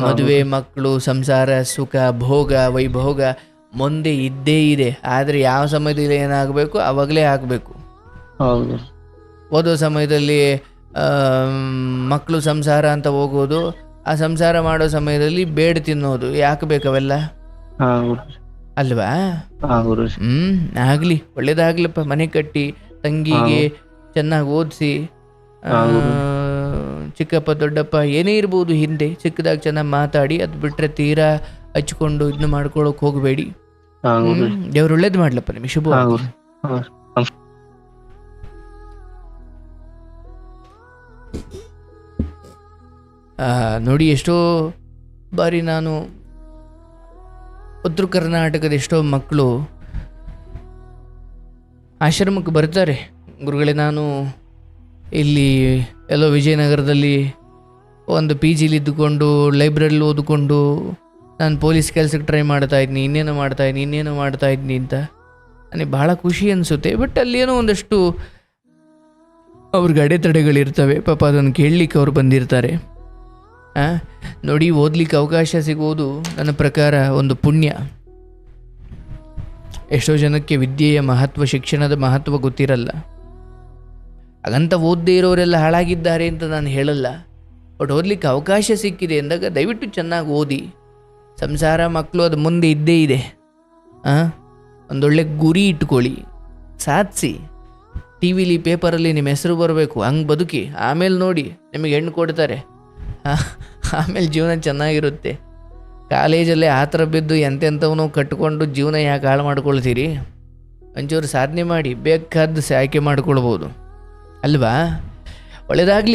ಮದುವೆ ಮಕ್ಕಳು ಸಂಸಾರ ಸುಖ ಭೋಗ ವೈಭೋಗ ಮುಂದೆ ಇದ್ದೇ ಇದೆ. ಆದರೆ ಯಾವ ಸಮಯದಲ್ಲಿ ಏನಾಗಬೇಕು? ಅವಾಗಲೇ ಆಗಬೇಕು. ಹೌದು. ಓದೋ ಸಮಯದಲ್ಲಿ ಮಕ್ಕಳು ಸಂಸಾರ ಅಂತ ಹೋಗೋದು ಆ ಸಂಸಾರ ಮಾಡೋ ಸಮಯದಲ್ಲಿ ಬೇಡ ತಿನ್ನೋದು. ಯಾಕೆ ಬೇಕವೆಲ್ಲ ಅಲ್ವಾ? ಹ್ಮ್ ಆಗ್ಲಿ. ಒಳ್ಳೇದಾಗ್ಲಪ್ಪ. ಮನೆ ಕಟ್ಟಿ ತಂಗಿಗೆ ಚೆನ್ನಾಗಿ ಓದಿಸಿ ಚಿಕ್ಕಪ್ಪ ದೊಡ್ಡಪ್ಪ ಏನೇ ಇರ್ಬೋದು ಹಿಂದೆ ಚಿಕ್ಕದಾಗ ಚೆನ್ನಾಗಿ ಮಾತಾಡಿ ಅದು ಬಿಟ್ರೆ ತೀರಾ ಹಚ್ಕೊಂಡು ಇದನ್ನ ಮಾಡ್ಕೊಳಕ್ ಹೋಗಬೇಡಿ. ದೇವ್ರು ಒಳ್ಳೇದು ಮಾಡ್ಲಪ್ಪ ನಿಮಗೆ ಶುಭ ನೋಡಿ ಎಷ್ಟೋ ಬಾರಿ ನಾನು ಉತ್ತರ ಕರ್ನಾಟಕದ ಎಷ್ಟೋ ಮಕ್ಕಳು ಆಶ್ರಮಕ್ಕೆ ಬರ್ತಾರೆ. ಗುರುಗಳೇ ನಾನು ಇಲ್ಲಿ ಎಲ್ಲೋ ವಿಜಯನಗರದಲ್ಲಿ ಒಂದು ಪಿ ಜಿಲಿ ಇದ್ದುಕೊಂಡು ಲೈಬ್ರರಿಲಿ ಓದಿಕೊಂಡು ನಾನು ಪೊಲೀಸ್ ಕೆಲಸಕ್ಕೆ ಟ್ರೈ ಮಾಡ್ತಾ ಇದ್ದೀನಿ ಇನ್ನೇನು ಮಾಡ್ತಾ ಇದ್ದೀನಿ ಇನ್ನೇನು ಮಾಡ್ತಾ ಇದ್ದೀನಿ ಅಂತ. ನನಗೆ ಭಾಳ ಖುಷಿ ಅನಿಸುತ್ತೆ, ಬಟ್ ಅಲ್ಲೇನೋ ಒಂದಷ್ಟು ಅವ್ರಿಗೆ ಅಡೆತಡೆಗಳಿರ್ತವೆ, ಪಾಪ ಅದನ್ನು ಕೇಳಲಿಕ್ಕೆ ಅವ್ರು ಬಂದಿರ್ತಾರೆ. ಹಾಂ ನೋಡಿ, ಓದಲಿಕ್ಕೆ ಅವಕಾಶ ಸಿಗೋದು ನನ್ನ ಪ್ರಕಾರ ಒಂದು ಪುಣ್ಯ. ಎಷ್ಟೋ ಜನಕ್ಕೆ ವಿದ್ಯೆಯ ಮಹತ್ವ, ಶಿಕ್ಷಣದ ಮಹತ್ವ ಗೊತ್ತಿರಲ್ಲ. ಹಾಗಂತ ಓದದೇ ಇರೋರೆಲ್ಲ ಹಾಳಾಗಿದ್ದಾರೆ ಅಂತ ನಾನು ಹೇಳಲ್ಲ. ಬಟ್ ಓದಲಿಕ್ಕೆ ಅವಕಾಶ ಸಿಕ್ಕಿದೆ ಅಂದಾಗ ದಯವಿಟ್ಟು ಚೆನ್ನಾಗಿ ಓದಿ. ಸಂಸಾರ ಮಕ್ಕಳು ಅದು ಮುಂದೆ ಇದ್ದೇ ಇದೆ. ಹಾಂ ಒಂದೊಳ್ಳೆ ಗುರಿ ಇಟ್ಕೊಳ್ಳಿ. ಸಾಧಿಸಿ. ಟಿ ವಿಲಿ, ಪೇಪರಲ್ಲಿ ನಿಮ್ಮ ಹೆಸರು ಬರಬೇಕು. ಹಂಗೆ ಬದುಕಿ. ಆಮೇಲೆ ನೋಡಿ, ನಿಮಗೆ ಹೆಣ್ಣು ಕೊಡ್ತಾರೆ. ಆಮೇಲೆ ಜೀವನ ಚೆನ್ನಾಗಿರುತ್ತೆ. ಕಾಲೇಜಲ್ಲೇ ಆ ಥರ ಬಿದ್ದು ಎಂತೆಂಥವನು ಕಟ್ಕೊಂಡು ಜೀವನ ಯಾಕೆ ಹಾಳು ಮಾಡ್ಕೊಳ್ತೀರಿ? ಒಂಚೂರು ಸಾಧನೆ ಮಾಡಿ. ಬೇಕಾದ್ದು ಆಯ್ಕೆ ಮಾಡ್ಕೊಳ್ಬೋದು. ಅಲ್ವಾ? ಒಳ್ಳೆಯದಾಗಲಿ